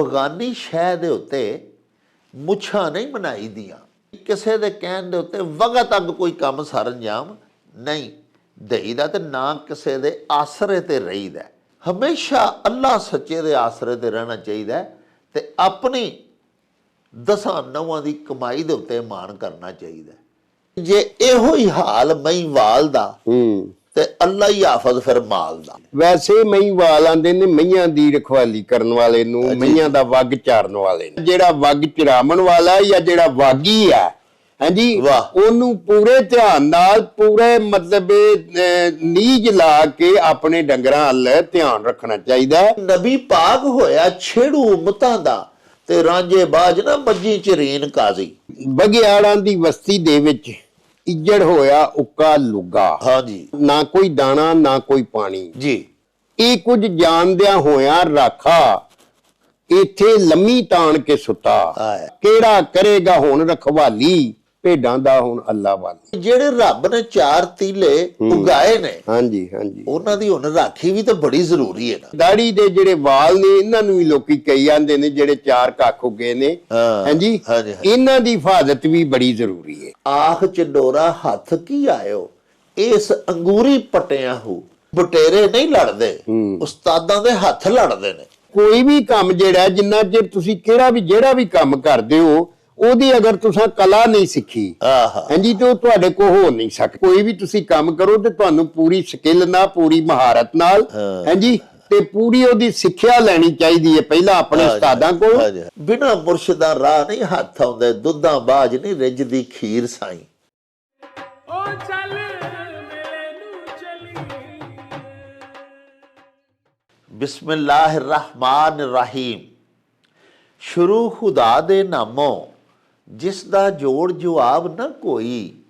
ਬਗਾਨੀ ਸ਼ੈ ਦੇ ਉੱਤੇ ਮੁੱਛਾਂ ਨਹੀਂ ਬਣਾਈ ਦੀਆਂ। ਕਿਸੇ ਦੇ ਕਹਿਣ ਦੇ ਉੱਤੇ ਵਗਾ ਤੱਕ ਕੋਈ ਕੰਮ ਸਰੰਜਾਮ ਨਹੀਂ। ਦੇਈਦਾ ਤੇ ਨਾ ਕਿਸੇ ਦੇ ਆਸਰੇ ਤੇ ਰਹੀਦਾ। ਹਮੇਸ਼ਾ ਅੱਲਾ ਸੱਚੇ ਦੇ ਆਸਰੇ ਤੇ ਰਹਿਣਾ ਚਾਹੀਦਾ ਤੇ ਆਪਣੀ ਦਸਾਂ ਨਵਾਂ ਦੀ ਕਮਾਈ ਦੇ ਉੱਤੇ ਮਾਣ ਕਰਨਾ ਚਾਹੀਦਾ ਜੇ ਇਹੋ ਹੀ ਹਾਲ ਮਹੀਵਾਲ ਦਾ ਹੂੰ। ਤੇ ਅੱਲਾ ਹੀ ਹਾਫਜ਼ ਫਿਰ ਮਾਲ ਦਾ ਵੈਸੇ ਮਹੀਂਵਾਲ ਆਂਦੇ ਨੇ ਮਈਆਂ ਦੀ ਰਖਵਾਲੀ ਕਰਨ ਵਾਲੇ ਨੂੰ ਮਈਆਂ ਦਾ ਵੱਗ ਚਾਰਨ ਵਾਲੇ ਨੂੰ ਜਿਹੜਾ ਵੱਗ ਚਰਾਮਣ ਵਾਲਾ ਜਾਂ ਜਿਹੜਾ ਵਾਗੀ ਆ ਹਾਂਜੀ। ਉਹਨੂੰ ਪੂਰੇ ਧਿਆਨ ਨਾਲ ਪੂਰੇ ਮਤਲਬ ਨੀਝ ਲਾ ਕੇ ਆਪਣੇ ਡੰਗਰਾਂ ਵੱਲ ਧਿਆਨ ਰੱਖਣਾ ਚਾਹੀਦਾ। ਨਬੀ ਪਾਕ ਹੋਇਆ ਛੇੜੂ ਉਮਤਾਂ ਦਾ ਤੇ ਰਾਂਝੇ ਬਾਜ ਨਾ ਬੱਜੀ ਚਰੀਨ ਕਾਜ਼ੀ ਬਗਿਆੜਾਂ ਦੀ ਬਸਤੀ ਦੇ ਵਿੱਚ ਇੱਜੜ ਹੋਇਆ ਉੱਕਾ ਲੁੱਗਾ। ਹਾਂਜੀ। ਨਾ ਕੋਈ ਦਾਣਾ ਨਾ ਕੋਈ ਪਾਣੀ। ਜੀ। ਇਹ ਕੁਝ ਜਾਣਦਿਆਂ ਹੋਇਆਂ ਰਾਖਾ ਇੱਥੇ ਲੰਮੀ ਤਾਣ ਕੇ ਸੁੱਤਾ। ਕਿਹੜਾ ਕਰੇਗਾ ਹੁਣ ਰਖਵਾਲੀ? ਭੇਡਾਂ ਦਾ ਹੁਣ ਅੱਲਾ ਵਾਲੀ। ਜਿਹੜੇ ਰੱਬ ਨੇ ਚਾਰ ਤੀਲੇ ਉਗਾਏ ਨੇ ਹਾਂਜੀ ਹਾਂਜੀ। ਉਹਨਾਂ ਦੀ ਹੁਣ ਰਾਖੀ ਵੀ ਤਾਂ ਬੜੀ ਜ਼ਰੂਰੀ ਹੈ ਨਾ। ਦਾੜੀ ਦੇ ਜਿਹੜੇ ਵਾਲ ਨੇ ਇਹਨਾਂ ਨੂੰ ਵੀ ਲੋਕੀ ਕਈ ਜਾਂਦੇ ਨੇ ਜਿਹੜੇ ਚਾਰ ਕੱਖ ਉੱਗੇ ਨੇ। ਹਾਂਜੀ। ਇਹਨਾਂ ਦੀ ਹਿਫਾਜ਼ਤ ਵੀ ਬੜੀ ਜ਼ਰੂਰੀ ਹੈ। ਆਖ ਚੰਡੋਰਾ ਹੱਥ ਕੀ ਆਇਓ? ਇਸ ਅੰਗੂਰੀ ਪਟਿਆਂ ਹੂ ਬਟੇਰੇ ਨਹੀਂ ਲੜਦੇ। ਉਸਤਾਦਾਂ ਦੇ ਹੱਥ ਲੜਦੇ ਨੇ। ਕੋਈ ਵੀ ਕੰਮ ਜਿਹੜਾ ਜਿੰਨਾ ਚਿਰ ਤੁਸੀਂ ਕਿਹੜਾ ਵੀ ਜਿਹੜਾ ਵੀ ਕੰਮ ਕਰਦੇ ਹੋ ਉਹਦੀ ਅਗਰ ਤੁਸੀਂ ਕਲਾ ਨਹੀਂ ਸਿੱਖੀ ਆਹਾ। ਹਾਂਜੀ ਤੇ ਉਹ ਤੁਹਾਡੇ ਕੋਲ ਹੋ ਨਹੀਂ ਸਕ ਕੋਈ ਵੀ ਤੁਸੀਂ ਕੰਮ ਕਰੋ ਤੇ ਤੁਹਾਨੂੰ ਪੂਰੀ ਸਕਿੱਲ ਨਾਲ ਪੂਰੀ ਮਹਾਰਤ ਨਾਲ ਹਾਂ। ਹਾਂਜੀ ਤੇ ਪੂਰੀ ਉਹਦੀ ਸਿੱਖਿਆ ਲੈਣੀ ਚਾਹੀਦੀ ਹੈ ਪਹਿਲਾਂ ਆਪਣੇ ਉਸਤਾਦਾਂ ਕੋਲ। ਬਿਨਾਂ ਮੁਰਸ਼ਿਦਾ ਰਾਹ ਨਹੀਂ ਹੱਥ ਆਉਂਦੇ ਦੁੱਧਾਂ ਬਾਜ ਨਹੀਂ ਰਿੱਝਦੀ ਖੀਰ ਸਾਈ। ਓ ਚੱਲ ਮੇਰੇ ਨੂੰ ਚਲੀ। ਬਿਸਮਿਲ੍ਲਾਹਿਰ ਰਹਿਮਾਨ ਰਹੀਮ ਸ਼ੁਰੂ ਖੁਦਾ ਦੇ ਨਾਮੋਂ ਜਿਸ ਦਾ ਜੋੜ ਜਵਾਬ ਨਾ ਕੋਈ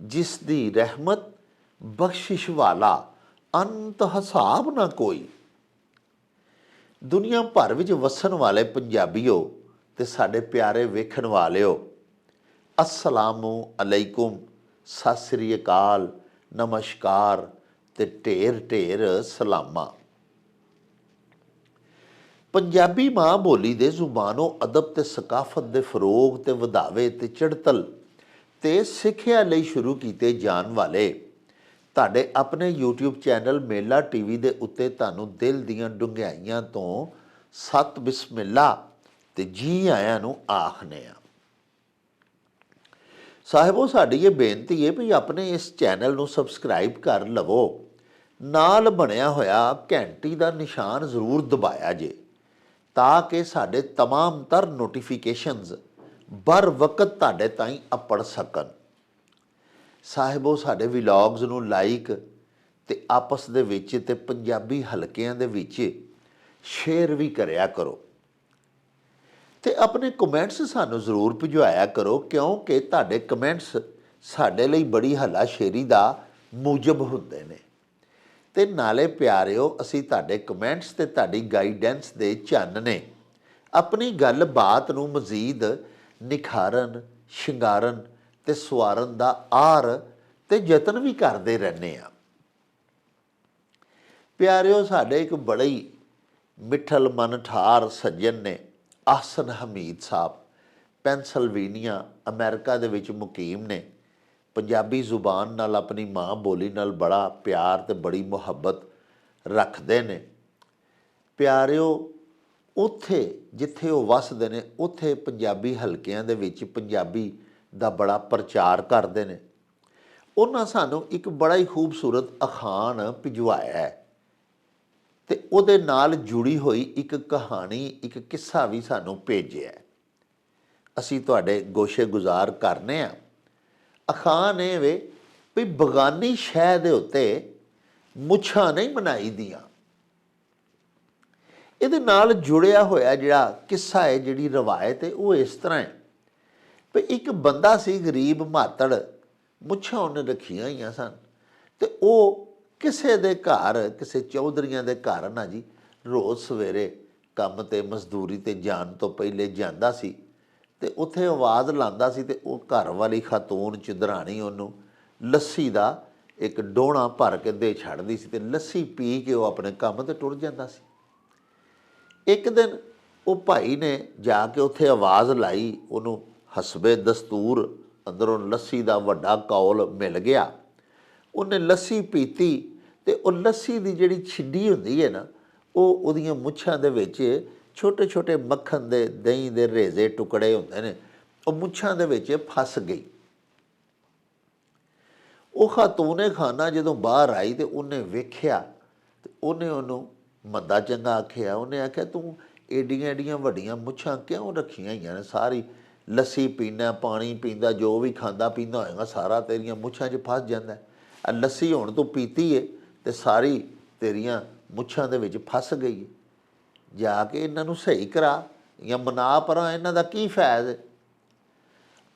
ਜਿਸ ਦੀ ਰਹਿਮਤ ਬਖਸ਼ਿਸ਼ ਵਾਲਾ ਅੰਤ ਹਿਸਾਬ ਨਾ ਕੋਈ। ਦੁਨੀਆ ਭਰ ਵਿੱਚ ਵਸਣ ਵਾਲੇ ਪੰਜਾਬੀਓ ਤੇ ਸਾਡੇ ਪਿਆਰੇ ਵੇਖਣ ਵਾਲਿਓ, ਅਸਲਾਮੁ ਅਲੈਕੁਮ, ਸਤਿ ਸ੍ਰੀ ਅਕਾਲ, ਨਮਸਕਾਰ ਤੇ ਢੇਰ ਢੇਰ ਸਲਾਮਾ। ਪੰਜਾਬੀ ਮਾਂ ਬੋਲੀ ਦੇ ਜ਼ੁਬਾਨੋਂ ਅਦਬ ਤੇ ਸਕਾਫਤ ਦੇ ਫਰੋਗ ਤੇ ਵਧਾਵੇ ਤੇ ਚੜਤਲ ਤੇ ਸਿੱਖਿਆ ਲਈ ਸ਼ੁਰੂ ਕੀਤੇ ਜਾਣ ਵਾਲੇ। ਤੁਹਾਡੇ ਆਪਣੇ YouTube ਚੈਨਲ ਮੇਲਾ ਟੀਵੀ ਦੇ ਉੱਤੇ ਤੁਹਾਨੂੰ ਦਿਲ ਦੀਆਂ ਡੁੰਘਾਈਆਂ ਤੋਂ ਸਤ ਬਿਸਮਿਲ੍ਲਾ ਤੇ ਜੀ ਆਇਆਂ ਨੂੰ ਆਖਨੇ ਆ ਸਾਹਿਬੋ, ਸਾਡੀ ਇਹ ਬੇਨਤੀ ਹੈ ਵੀ ਆਪਣੇ ਇਸ ਚੈਨਲ ਨੂੰ ਸਬਸਕ੍ਰਾਈਬ ਕਰ ਲਵੋ। ਨਾਲ ਬਣਿਆ ਹੋਇਆ ਘੰਟੀ ਦਾ ਨਿਸ਼ਾਨ ਜ਼ਰੂਰ ਦਬਾਇਆ ਜੇ। ਤਾਂ ਕਿ ਸਾਡੇ तमाम ਤਰ ਨੋਟੀਫਿਕੇਸ਼ਨਸ ਬਰ ਵਕਤ ਤੁਹਾਡੇ ਤਾਈਂ ਅਪੜ ਸਕਣ ਸਾਹਿਬੋ ਸਾਡੇ ਵਲੌਗਸ ਨੂੰ ਲਾਈਕ ਤੇ ਆਪਸ ਦੇ ਵਿੱਚ ਤੇ ਪੰਜਾਬੀ ਹਲਕਿਆਂ ਦੇ ਵਿੱਚ ਸ਼ੇਅਰ ਵੀ ਕਰਿਆ ਕਰੋ ਤੇ ਆਪਣੇ ਕਮੈਂਟਸ ਸਾਨੂੰ ਜ਼ਰੂਰ ਭਿਜਵਾਇਆ ਕਰੋ ਕਿਉਂਕਿ ਤੁਹਾਡੇ ਕਮੈਂਟਸ ਸਾਡੇ ਲਈ ਬੜੀ ਹੱਲਾਸ਼ੇਰੀ ਦਾ ਮੂਜਬ ਹੁੰਦੇ ਨੇ ਤੇ ਨਾਲੇ ਪਿਆਰਿਓ, ਅਸੀਂ ਤੁਹਾਡੇ ਕਮੈਂਟਸ ਤੇ ਤੁਹਾਡੀ ਗਾਈਡੈਂਸ ਦੇ ਚਾਨਣੇ ਆਪਣੀ ਗੱਲਬਾਤ ਨੂੰ ਮਜ਼ੀਦ ਨਿਖਾਰਨ, ਸ਼ਿੰਗਾਰਨ ਤੇ ਸਵਾਰਨ ਦਾ ਆਰ ਤੇ ਯਤਨ ਵੀ ਕਰਦੇ ਰਹਿੰਦੇ ਆ ਪਿਆਰਿਓ, ਸਾਡੇ ਇੱਕ ਬੜੇ ਹੀ ਮਿੱਠਲ ਮਨ ਠਾਰ ਸੱਜਣ ਨੇ, ਆਸਨ ਹਮੀਦ ਸਾਹਿਬ, ਪੈਨਸਲਵੇਨੀਆ, ਅਮਰੀਕਾ ਦੇ ਵਿੱਚ ਮੁਕੀਮ ਨੇ। ਪੰਜਾਬੀ ਜ਼ੁਬਾਨ ਨਾਲ ਆਪਣੀ ਮਾਂ ਬੋਲੀ ਨਾਲ ਬੜਾ ਪਿਆਰ ਤੇ ਬੜੀ ਮੁਹੱਬਤ ਰੱਖਦੇ ਨੇ। ਪਿਆਰਿਓ, ਉੱਥੇ ਜਿੱਥੇ ਉਹ ਵੱਸਦੇ ਨੇ, ਉੱਥੇ ਪੰਜਾਬੀ ਹਲਕਿਆਂ ਦੇ ਵਿੱਚ ਪੰਜਾਬੀ ਦਾ ਬੜਾ ਪ੍ਰਚਾਰ ਕਰਦੇ ਨੇ। ਉਹਨਾਂ ਸਾਨੂੰ ਇੱਕ ਬੜਾ ਹੀ ਖੂਬਸੂਰਤ ਅਖਾਣ ਭਿਜਵਾਇਆ ਹੈ ਤੇ ਉਹਦੇ ਨਾਲ ਜੁੜੀ ਹੋਈ ਇੱਕ ਕਹਾਣੀ, ਇੱਕ ਕਿੱਸਾ ਵੀ ਸਾਨੂੰ ਭੇਜਿਆ ਅਸੀਂ ਤੁਹਾਡੇ ਗੋਸ਼ੇ ਗੁਜ਼ਾਰ ਕਰਨੇ ਆ। ਅਖਾਣ ਇਹ ਵੇ ਵੀ ਬਗਾਨੀ ਸ਼ੈ ਦੇ ਉੱਤੇ ਮੁੱਛਾਂ ਨਹੀਂ ਬਣਾਈ ਦੀਆਂ। ਇਹਦੇ ਨਾਲ ਜੁੜਿਆ ਹੋਇਆ ਜਿਹੜਾ ਕਿੱਸਾ ਹੈ, ਜਿਹੜੀ ਰਵਾਇਤ ਹੈ, ਉਹ ਇਸ ਤਰ੍ਹਾਂ ਹੈ ਵੀ ਇੱਕ ਬੰਦਾ ਸੀ, ਗਰੀਬ ਮਾਤੜ, ਮੁੱਛਾਂ ਉਹਨੇ ਰੱਖੀਆਂ ਹੋਈਆਂ ਸਨ ਤੇ ਉਹ ਕਿਸੇ ਦੇ ਘਰ, ਕਿਸੇ ਚੌਧਰੀਆਂ ਦੇ ਘਰ ਨਾ ਜੀ, ਰੋਜ਼ ਸਵੇਰੇ ਕੰਮ ਤੇ, ਮਜ਼ਦੂਰੀ ਤੇ ਜਾਣ ਤੋਂ ਪਹਿਲੇ ਜਾਂਦਾ ਸੀ। ਤੇ ਉੱਥੇ ਆਵਾਜ਼ ਲਾਉਂਦਾ ਸੀ ਤੇ ਉਹ ਘਰ ਵਾਲੀ ਖਾਤੂਨ ਚੁਦਰਾਣੀ ਉਹਨੂੰ ਲੱਸੀ ਦਾ ਇੱਕ ਡੋਣਾ ਭਰ ਕੇ ਦੇ ਛੱਡਦੀ ਸੀ ਤੇ ਲੱਸੀ ਪੀ ਕੇ ਉਹ ਆਪਣੇ ਕੰਮ ਤੇ ਟੁਰ ਜਾਂਦਾ ਸੀ। ਇੱਕ ਦਿਨ ਉਹ ਭਾਈ ਨੇ ਜਾ ਕੇ ਉੱਥੇ ਆਵਾਜ਼ ਲਾਈ, ਉਹਨੂੰ ਹਸਬੇ ਦਸਤੂਰ ਅੰਦਰੋਂ ਲੱਸੀ ਦਾ ਵੱਡਾ ਕੌਲ ਮਿਲ ਗਿਆ। ਉਹਨੇ ਲੱਸੀ ਪੀਤੀ ਤੇ ਉਹ ਲੱਸੀ ਦੀ ਜਿਹੜੀ ਛਿੱਡੀ ਹੁੰਦੀ ਹੈ ਨਾ, ਉਹ ਉਹਦੀਆਂ ਮੁੱਛਾਂ ਦੇ ਵਿੱਚ ਛੋਟੇ ਛੋਟੇ ਮੱਖਣ ਦੇ ਦਹੀਂ ਦੇ ਰੇਜ਼ੇ ਟੁਕੜੇ ਹੁੰਦੇ ਨੇ, ਉਹ ਮੁੱਛਾਂ ਦੇ ਵਿੱਚ ਫਸ ਗਈ। ਉਹ ਖਾਤੂਨੇ ਖਾਨਾ ਜਦੋਂ ਬਾਹਰ ਆਈ ਤੇ ਉਹਨੇ ਵੇਖਿਆ ਤੇ ਉਹਨੇ ਉਹਨੂੰ ਮੰਦਾ ਚੰਗਾ ਆਖਿਆ। ਉਹਨੇ ਆਖਿਆ, ਤੂੰ ਏਡੀਆਂ ਏਡੀਆਂ ਵੱਡੀਆਂ ਮੁੱਛਾਂ ਕਿਉਂ ਰੱਖੀਆਂ ਹੋਈਆਂ ਨੇ? ਸਾਰੀ ਲੱਸੀ ਪੀਣਾ, ਪਾਣੀ ਪੀਂਦਾ, ਜੋ ਵੀ ਖਾਂਦਾ, ਪੀਂਦਾ ਹੋਏਗਾ, ਸਾਰਾ ਤੇਰੀਆਂ ਮੁੱਛਾਂ 'ਚ ਫਸ ਜਾਂਦਾ ਆ ਲੱਸੀ ਹੁਣ ਤੂੰ ਪੀਤੀ ਏ ਤੇ ਸਾਰੀ ਤੇਰੀਆਂ ਮੁੱਛਾਂ ਦੇ ਵਿੱਚ ਫਸ ਗਈ ਏ। ਜਾ ਕੇ ਇਹਨਾਂ ਨੂੰ ਸਹੀ ਕਰਾ ਜਾਂ ਮਨਾ ਪਰਾਂ ਇਹਨਾਂ ਦਾ ਕੀ ਫਾਇਦਾ?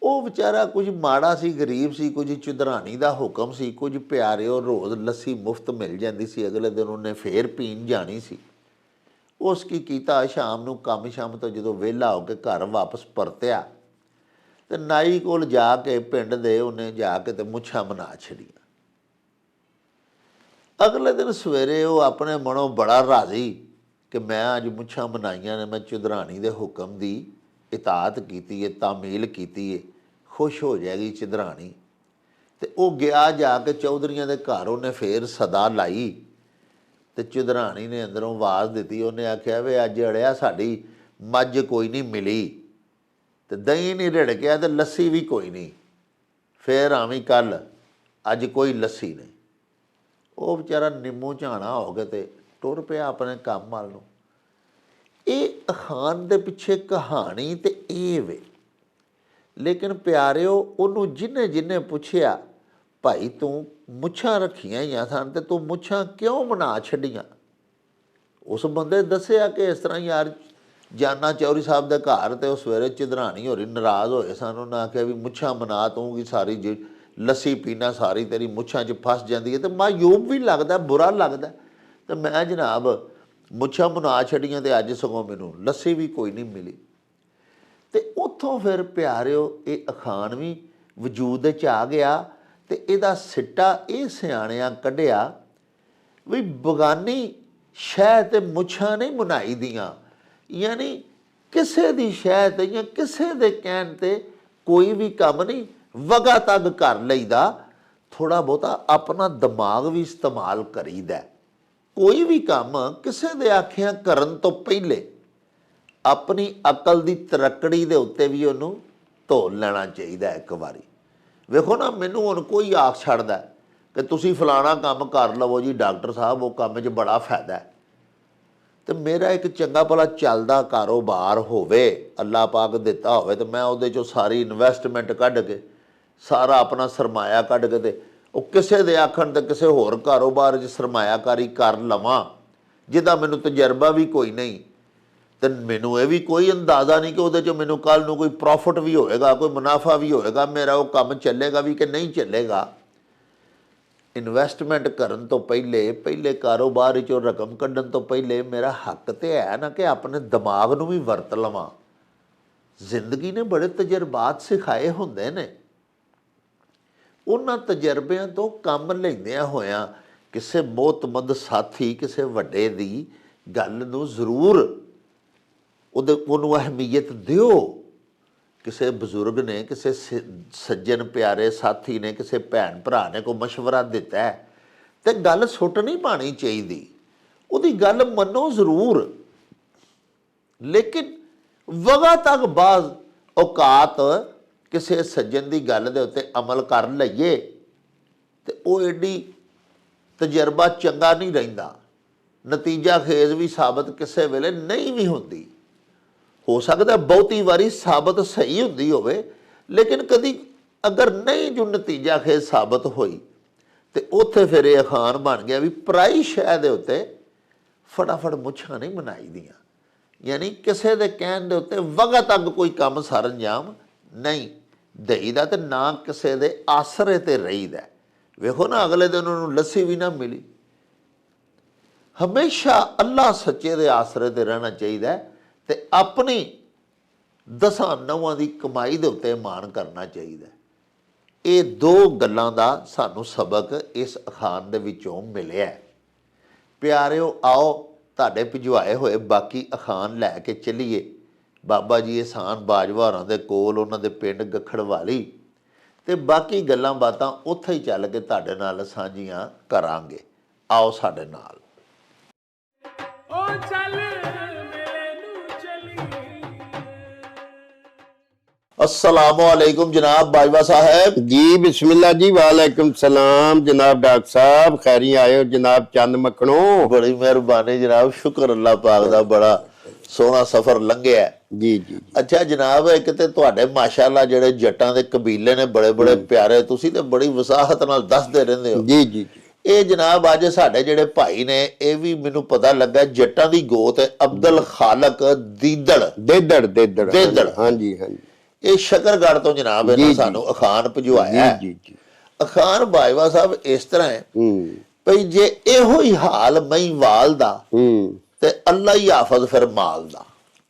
ਉਹ ਵਿਚਾਰਾ ਕੁਝ ਮਾੜਾ ਸੀ, ਗਰੀਬ ਸੀ, ਕੁਝ ਚੁਦਰਾਣੀ ਦਾ ਹੁਕਮ ਸੀ, ਕੁਝ ਪਿਆਰਿਓ ਰੋਜ਼ ਲੱਸੀ ਮੁਫਤ ਮਿਲ ਜਾਂਦੀ ਸੀ, ਅਗਲੇ ਦਿਨ ਉਹਨੇ ਫੇਰ ਪੀਣ ਜਾਣੀ ਸੀ। ਉਸ ਕੀ ਕੀਤਾ? ਸ਼ਾਮ ਨੂੰ ਕੰਮ ਸ਼ਾਮ ਤੋਂ ਜਦੋਂ ਵਿਹਲਾ ਹੋ ਕੇ ਘਰ ਵਾਪਸ ਪਰਤਿਆ, ਤੇ ਨਾਈ ਕੋਲ ਜਾ ਕੇ ਪਿੰਡ ਦੇ ਉਹਨੇ ਜਾ ਕੇ ਤੇ ਮੁੱਛਾਂ ਬਣਾ ਛੜੀਆਂ ਅਗਲੇ ਦਿਨ ਸਵੇਰੇ ਉਹ ਆਪਣੇ ਮਨੋਂ ਬੜਾ ਰਾਜ਼ੀ ਕਿ ਮੈਂ ਅੱਜ ਮੁੱਛਾਂ ਬਣਾਈਆਂ ਨੇ, ਮੈਂ ਚੁਦਰਾਣੀ ਦੇ ਹੁਕਮ ਦੀ ਇਤਾਅਤ ਕੀਤੀ ਹੈ ਤਾਮੀਲ ਕੀਤੀ ਹੈ ਖੁਸ਼ ਹੋ ਜਾਏਗੀ ਚੁਦਰਾਣੀ। ਤੇ ਉਹ ਗਿਆ ਜਾ ਕੇ ਚੌਧਰੀਆਂ ਦੇ ਘਰ, ਉਹਨੇ ਫੇਰ ਸਦਾ ਲਾਈ ਤੇ ਚੁਦਰਾਣੀ ਨੇ ਅੰਦਰੋਂ ਆਵਾਜ਼ ਦਿੱਤੀ, ਉਹਨੇ ਆਖਿਆ, ਵੇ ਅੱਜ ਅੜਿਆ ਸਾਡੀ ਮੱਝ ਕੋਈ ਨਹੀਂ ਮਿਲੀ ਤੇ ਦਹੀਂ ਨਹੀਂ ਰਿੜਕਿਆ ਤੇ ਲੱਸੀ ਵੀ ਕੋਈ ਨਹੀਂ। ਫੇਰ ਆਵੀਂ ਕੱਲ ਅੱਜ ਕੋਈ ਲੱਸੀ ਨਹੀਂ। ਉਹ ਵਿਚਾਰਾ ਨਿੰਮੂ ਝਾਣਾ ਹੋ ਗਿਆ ਤੇ ਟੁਰ ਪਿਆ ਆਪਣੇ ਕੰਮ ਵੱਲ ਨੂੰ। ਇਹ ਅਖਾਨ ਦੇ ਪਿੱਛੇ ਕਹਾਣੀ ਤੇ ਇਹ ਵੇ। ਲੇਕਿਨ ਪਿਆਰਿਓ, ਉਹਨੂੰ ਜਿੰਨੇ ਜਿੰਨੇ ਪੁੱਛਿਆ, ਭਾਈ ਤੂੰ ਮੁੱਛਾਂ ਰੱਖੀਆਂ ਹੀ ਆ ਸਨ ਤੇ ਤੂੰ ਮੁੱਛਾਂ ਕਿਉਂ ਬਣਾ ਛੱਡੀਆਂ? ਉਸ ਬੰਦੇ ਦੱਸਿਆ ਕਿ ਇਸ ਤਰ੍ਹਾਂ ਯਾਰ ਜਾਨਾ ਚੌਰੀ ਸਾਹਿਬ ਦੇ ਘਰ ਤੇ ਉਹ ਸਵੇਰੇ ਚਿਦਰਾਣੀ ਹੋਰੀ ਨਾਰਾਜ਼ ਹੋਏ ਸਨ। ਉਹਨਾਂ ਆਖਿਆ ਵੀ ਮੁੱਛਾਂ ਬਣਾ ਤੂੰਗੀ ਸਾਰੀ ਜੀ ਲੱਸੀ ਪੀਣਾ, ਸਾਰੀ ਤੇਰੀ ਮੁੱਛਾਂ 'ਚ ਫਸ ਜਾਂਦੀ ਹੈ ਤੇ ਮਾਯੂਬ ਵੀ ਲੱਗਦਾ, ਬੁਰਾ ਲੱਗਦਾ। ਤੇ ਮੈਂ ਜਨਾਬ ਮੁੱਛਾਂ ਬਣਾ ਛੱਡੀਆਂ ਤੇ ਅੱਜ ਸਗੋਂ ਮੈਨੂੰ ਲੱਸੀ ਵੀ ਕੋਈ ਨਹੀਂ ਮਿਲੀ। ਤੇ ਉੱਥੋਂ ਫਿਰ ਪਿਆਰਿਓ, ਇਹ ਅਖਾਣ ਵੀ ਵਜੂਦ ਵਿੱਚ ਆ ਗਿਆ ਤੇ ਇਹਦਾ ਸਿੱਟਾ ਇਹ ਸਿਆਣਿਆਂ ਕੱਢਿਆ ਵੀ ਬਗਾਨੀ ਸ਼ਹਿ ਤੇ ਮੁੱਛਾਂ ਨਹੀਂ ਮੁਨਾਈ ਦੀਆਂ। ਯਾਨੀ ਕਿਸੇ ਦੀ ਸ਼ਹਿ ਤੇ ਜਾਂ ਕਿਸੇ ਦੇ ਕਹਿਣ ਤੇ ਕੋਈ ਵੀ ਕੰਮ ਨਹੀਂ, ਵਗਾ ਤੱਕ ਕਰ ਲਈਦਾ। ਥੋੜਾ ਬਹੁਤਾ ਆਪਣਾ ਦਿਮਾਗ ਵੀ ਇਸਤੇਮਾਲ ਕਰੀਦਾ। ਕੋਈ ਵੀ ਕੰਮ ਕਿਸੇ ਦੇ ਆਖਿਆਂ ਕਰਨ ਤੋਂ ਪਹਿਲੇ ਆਪਣੀ ਅਕਲ ਦੀ ਤਰਕੜੀ ਦੇ ਉੱਤੇ ਵੀ ਉਹਨੂੰ ਧੋ ਲੈਣਾ ਚਾਹੀਦਾ ਇੱਕ ਵਾਰੀ। ਵੇਖੋ ਨਾ, ਮੈਨੂੰ ਹੁਣ ਕੋਈ ਆਖ ਛੱਡਦਾ ਕਿ ਤੁਸੀਂ ਫਲਾਣਾ ਕੰਮ ਕਰ ਲਵੋ ਜੀ, ਡਾਕਟਰ ਸਾਹਿਬ, ਉਹ ਕੰਮ 'ਚ ਬੜਾ ਫਾਇਦਾ ਹੈ। ਤੇ ਮੇਰਾ ਇੱਕ ਚੰਗਾ ਭਲਾ ਚੱਲਦਾ ਕਾਰੋਬਾਰ ਹੋਵੇ, ਅੱਲਾਹ ਪਾਕ ਦਿੱਤਾ ਹੋਵੇ, ਤੇ ਮੈਂ ਉਹਦੇ ਚੋਂ ਸਾਰੀ ਇਨਵੈਸਟਮੈਂਟ ਕੱਢ ਕੇ, ਸਾਰਾ ਆਪਣਾ ਸਰਮਾਇਆ ਕੱਢ ਕੇ ਤੇ ਉਹ ਕਿਸੇ ਦੇ ਆਖਣ ਤੇ ਕਿਸੇ ਹੋਰ ਕਾਰੋਬਾਰ 'ਚ ਸਰਮਾਇਆਕਾਰੀ ਕਰ ਲਵਾਂ, ਜਿਹਦਾ ਮੈਨੂੰ ਤਜਰਬਾ ਵੀ ਕੋਈ ਨਹੀਂ, ਤੇ ਮੈਨੂੰ ਇਹ ਵੀ ਕੋਈ ਅੰਦਾਜ਼ਾ ਨਹੀਂ ਕਿ ਉਹਦੇ 'ਚ ਮੈਨੂੰ ਕੱਲ ਨੂੰ ਕੋਈ ਪ੍ਰੋਫਿਟ ਵੀ ਹੋਏਗਾ, ਕੋਈ ਮੁਨਾਫਾ ਵੀ ਹੋਏਗਾ, ਮੇਰਾ ਉਹ ਕੰਮ ਚੱਲੇਗਾ ਵੀ ਕਿ ਨਹੀਂ ਚੱਲੇਗਾ। ਇਨਵੈਸਟਮੈਂਟ ਕਰਨ ਤੋਂ ਪਹਿਲੇ ਪਹਿਲੇ ਕਾਰੋਬਾਰ 'ਚੋਂ ਰਕਮ ਕੱਢਣ ਤੋਂ ਪਹਿਲੇ ਮੇਰਾ ਹੱਕ ਤੇ ਹੈ ਨਾ ਕਿ ਆਪਣੇ ਦਿਮਾਗ ਨੂੰ ਵੀ ਵਰਤ ਲਵਾਂ। ਜ਼ਿੰਦਗੀ ਨੇ ਬੜੇ ਤਜਰਬਾਤ ਸਿਖਾਏ ਹੁੰਦੇ ਨੇ। ਉਹਨਾਂ ਤਜਰਬਿਆਂ ਤੋਂ ਕੰਮ ਲੈਂਦਿਆਂ ਹੋਇਆਂ ਕਿਸੇ ਮੋਤਮਦ ਸਾਥੀ, ਕਿਸੇ ਵੱਡੇ ਦੀ ਗੱਲ ਨੂੰ ਜ਼ਰੂਰ ਉਹਦੇ, ਉਹਨੂੰ ਅਹਿਮੀਅਤ ਦਿਓ। ਕਿਸੇ ਬਜ਼ੁਰਗ ਨੇ, ਕਿਸੇ ਸੱਜਣ ਪਿਆਰੇ ਸਾਥੀ ਨੇ, ਕਿਸੇ ਭੈਣ ਭਰਾ ਨੇ ਕੋਈ مشਵਰਾ ਦਿੱਤਾ ਹੈ, ਤੇ ਗੱਲ ਸੁੱਟ ਨਹੀਂ ਪਾਣੀ ਚਾਹੀਦੀ। ਉਹਦੀ ਗੱਲ ਮੰਨੋ ਜ਼ਰੂਰ। ਲੇਕਿਨ ਵਗਾ ਤੱਕ ਬਾਜ਼ ਔਕਾਤ ਕਿਸੇ ਸੱਜਣ ਦੀ ਗੱਲ ਦੇ ਉੱਤੇ ਅਮਲ ਕਰ ਲਈਏ ਤੇ ਉਹ ਏਡੀ ਤਜਰਬਾ ਚੰਗਾ ਨਹੀਂ ਰਹਿੰਦਾ। ਨਤੀਜਾ ਖੇਜ਼ ਵੀ ਸਾਬਤ ਕਿਸੇ ਵੇਲੇ ਨਹੀਂ ਵੀ ਹੁੰਦੀ। ਹੋ ਸਕਦਾ ਬਹੁਤੀ ਵਾਰੀ ਸਾਬਤ ਸਹੀ ਹੁੰਦੀ ਹੋਵੇ, ਲੇਕਿਨ ਕਦੀ ਅਗਰ ਨਹੀਂ ਜੋ ਨਤੀਜਾ ਖੇਜ਼ ਸਾਬਤ ਹੋਈ, ਤੇ ਉੱਥੇ ਫਿਰ ਇਹ ਅਖਾਨ ਬਣ ਗਿਆ ਵੀ ਪ੍ਰਾਈ ਸ਼ੈ ਦੇ ਉੱਤੇ ਫਟਾਫਟ ਮੁੱਛਾਂ ਨਹੀਂ ਬਣਾਈ ਦੀਆਂ। ਯਾਨੀ ਕਿਸੇ ਦੇ ਕਹਿਣ ਦੇ ਉੱਤੇ ਵਗਾ ਤੱਕ ਕੋਈ ਕੰਮ ਸਰੰਜਾਮ ਨਹੀਂ। ਦੇਈਦਾ ਤੇ ਨਾ ਕਿਸੇ ਦੇ ਆਸਰੇ ਤੇ ਰਹੀਦਾ ਵੇਖੋ ਨਾ, ਅਗਲੇ ਦਿਨ ਉਹਨੂੰ ਲੱਸੀ ਵੀ ਨਾ ਮਿਲੀ। ਹਮੇਸ਼ਾ ਅੱਲਾ ਸੱਚੇ ਦੇ ਆਸਰੇ ਤੇ ਰਹਿਣਾ ਚਾਹੀਦਾ ਹੈ ਤੇ ਆਪਣੀ ਦਸਾਂ ਨਵਾਂ ਦੀ ਕਮਾਈ ਦੇ ਉੱਤੇ ਮਾਣ ਕਰਨਾ ਚਾਹੀਦਾ ਇਹ ਦੋ ਗੱਲਾਂ ਦਾ ਸਾਨੂੰ ਸਬਕ ਇਸ ਅਖਾਨ ਦੇ ਵਿੱਚੋਂ ਮਿਲਿਆ ਹੈ। ਪਿਆਰਿਓ, ਆਓ ਤੁਹਾਡੇ ਭਿਜਵਾਏ ਹੋਏ ਬਾਕੀ ਅਖਾਨ ਲੈ ਕੇ ਚੱਲੀਏ। ਬਾਬਾ ਜੀ ਇਹਸਾਨ ਬਾਜਵਾ ਹੋਰਾਂ ਦੇ ਕੋਲ ਉਹਨਾਂ ਦੇ ਪਿੰਡ ਗਖੜਵਾਲੀ। ਤੇ ਬਾਕੀ ਗੱਲਾਂ ਬਾਤਾਂ ਉੱਥੇ ਹੀ ਚੱਲ ਕੇ ਤੁਹਾਡੇ ਨਾਲ ਸਾਂਝੀਆਂ ਕਰਾਂਗੇ। ਆਓ ਸਾਡੇ ਨਾਲ। ਓ ਚੱਲ ਅਸਲਾਮੁ ਅਲੈਕੁਮ ਜਨਾਬ ਬਾਜਵਾ ਸਾਹਿਬ। ਜੀ ਬਿਸਮਿਲ੍ਲਾ ਜੀ ਵਾਲੇਕੁਮ ਸਲਾਮ ਜਨਾਬ ਡਾਕਟਰ ਸਾਹਿਬ। ਖੈਰੀ ਆਇਓ ਜਨਾਬ ਚੰਦ ਮੱਖਣੋ। ਬੜੀ ਮਿਹਰਬਾਨੀ ਜਨਾਬ ਸ਼ੁਕਰ ਅੱਲਾਹ ਪਾਕ ਦਾ ਬੜਾ ਜੀ ਜੀ। ਅੱਛਾ ਜਨਾਬ ਇੱਕ ਤੇ ਤੁਹਾਡੇ ਮਾਸ਼ਾਅੱਲਾ ਜਿਹੜੇ ਜੱਟਾਂ ਦੇ ਕਬੀਲੇ ਨੇ ਬੜੇ ਬੜੇ ਪਿਆਰੇ ਤੁਸੀਂ ਤੇ ਬੜੀ ਵਸਾਹਤ ਨਾਲ ਦੱਸਦੇ ਰਹਿੰਦੇ ਹੋ। ਜੀ ਜੀ ਇਹ ਜਨਾਬ ਅੱਜ ਸਾਡੇ ਜਿਹੜੇ ਭਾਈ ਨੇ ਇਹ ਵੀ ਮੈਨੂੰ ਪਤਾ ਲੱਗਾ ਜੱਟਾਂ ਦੀ ਗੋਤ ਹੈ ਅਬਦੁਲ ਖਾਲਕ ਦੀਦੜ। ਦੇਦੜ ਦੇਦੜ ਦੇਦੜ। ਹਾਂਜੀ ਹਾਂਜੀ। ਇਹ ਸ਼ਕਰਗੜ੍ਹ ਤੋਂ ਜਨਾਬ ਇਹਨਾਂ। ਸਾਨੂੰ ਅਖਾਨ ਭਜਵਾਇਆ ਜੀ ਜੀ ਜੀ। ਅਖਾਨ ਬਾਜਵਾ ਸਾਹਿਬ ਇਸ ਤਰ੍ਹਾਂ ਹੈ ਭਈ ਜੇ ਇਹੋ ਹੀ ਹਾਲ ਮਈਵਾਲ ਦਾ ਤੇ ਅੱਲਾ ਹੀ ਹਾਫਜ਼ ਫਿਰ ਮਾਲ ਦਾ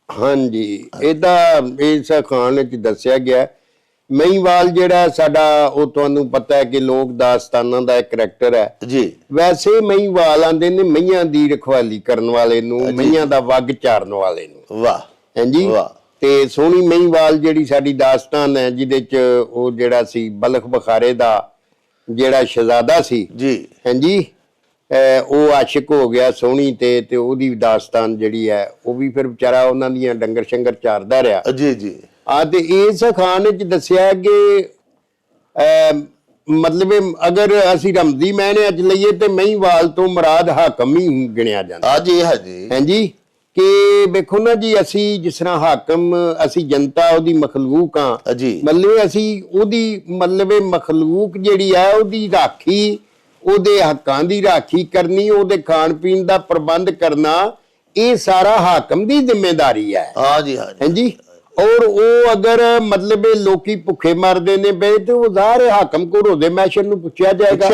ਹਾਂਜੀ ਇਹਦਾ ਇਸ ਖਾਨ ਵਿੱਚ ਦੱਸਿਆ ਗਿਆ ਮਹੀਵਾਲ ਜਿਹੜਾ ਸਾਡਾ ਉਹ ਤੁਹਾਨੂੰ ਪਤਾ ਹੈ ਕਿ ਲੋਕ ਦਾਸਤਾਨਾਂ ਦਾ ਇੱਕ ਕਰੈਕਟਰ ਹੈ। ਜੀ। ਵੈਸੇ ਮਹੀਵਾਲ ਆਂਦੇ ਨੇ ਮਈਆਂ ਦੀ ਰਖਵਾਲੀ ਕਰਨ ਵਾਲੇ ਨੂੰ ਮਈਆਂ ਦਾ ਵੱਗ ਚਾਰਨ ਵਾਲੇ ਨੂੰ। ਵਾਹ ਹਾਂਜੀ? ਵਾਹ। ਤੇ ਸੋਹਣੀ ਮਹੀਵਾਲ ਜਿਹੜੀ ਸਾਡੀ ਦਾਸਤਾਨ ਹੈ ਜਿਹਦੇ ਚ ਉਹ ਜਿਹੜਾ ਸੀ ਬਲਖ ਬਖਾਰੇ ਦਾ ਜਿਹੜਾ ਸ਼ਹਜ਼ਾਦਾ ਸੀ। ਜੀ। ਹਾਂਜੀ? ਉਹ ਆਸ਼ਿਕ ਹੋ ਗਿਆ ਸੋਹਣੀ ਤੇ ਤੇ ਉਹਦੀ ਦਾਸਤਾਨ ਜਿਹੜੀ ਹੈ ਉਹ ਵੀ ਫਿਰ ਵਿਚਾਰਾ ਉਹਨਾਂ ਦੀਆਂ ਡੰਗਰ ਸ਼ੰਗਰ ਚਾਰਦਾ ਰਿਹਾ। ਜੀ ਜੀ। ਆ ਤੇ ਇਸ ਖਾਨ ਵਿੱਚ ਦੱਸਿਆ ਕਿ ਮਤਲਬ ਅਗਰ ਅਸੀਂ ਰਮਜ਼ੀ ਮਹੀਨੇ ਅੱਜ ਲਈਏ ਤੇ ਮਹੀਵਾਲ ਤੋਂ ਮੁਰਾਦ ਹਾਕਮ ਹੀ ਗਿਣਿਆ ਜਾਂਦਾ। ਹਾਂਜੀ ਹਾਂਜੀ ਹਾਂਜੀ ਕਿ ਵੇਖੋ ਨਾ ਜੀ ਅਸੀਂ ਜਿਸ ਤਰ੍ਹਾਂ ਹਾਕਮ ਅਸੀਂ ਜਨਤਾ ਉਹਦੀ ਮਖਲੂਕ ਆ ਜੀ। ਮਤਲਬ ਅਸੀਂ ਉਹਦੀ ਮਤਲਬ ਮਖਲੂਕ ਜਿਹੜੀ ਹੈ ਉਹਦੀ ਰਾਖੀ ਉਹਦੇ ਹੱਕਾਂ ਦੀ ਰਾਖੀ ਕਰਨੀ ਉਹਦੇ ਖਾਣ ਪੀਣ ਦਾ ਪ੍ਰਬੰਧ ਕਰਨਾ ਇਹ ਸਾਰਾ ਹਾਕਮ ਦੀ ਜ਼ਿੰਮੇਵਾਰੀ ਹੈ। ਹਾਂਜੀ ਹਾਂਜੀ? ਔਰ ਉਹ ਅਗਰ ਮਤਲਬ ਇਹ ਲੋਕੀ ਭੁੱਖੇ ਮਰਦੇ ਨੇ ਬਈ ਤੇ ਉਹ ਜ਼ਾਹਰ ਹਾਕਮ ਕੋ ਰੋਦੇ ਮੈਸ਼ਰ ਨੂੰ ਪੁੱਛਿਆ ਜਾਏਗਾ।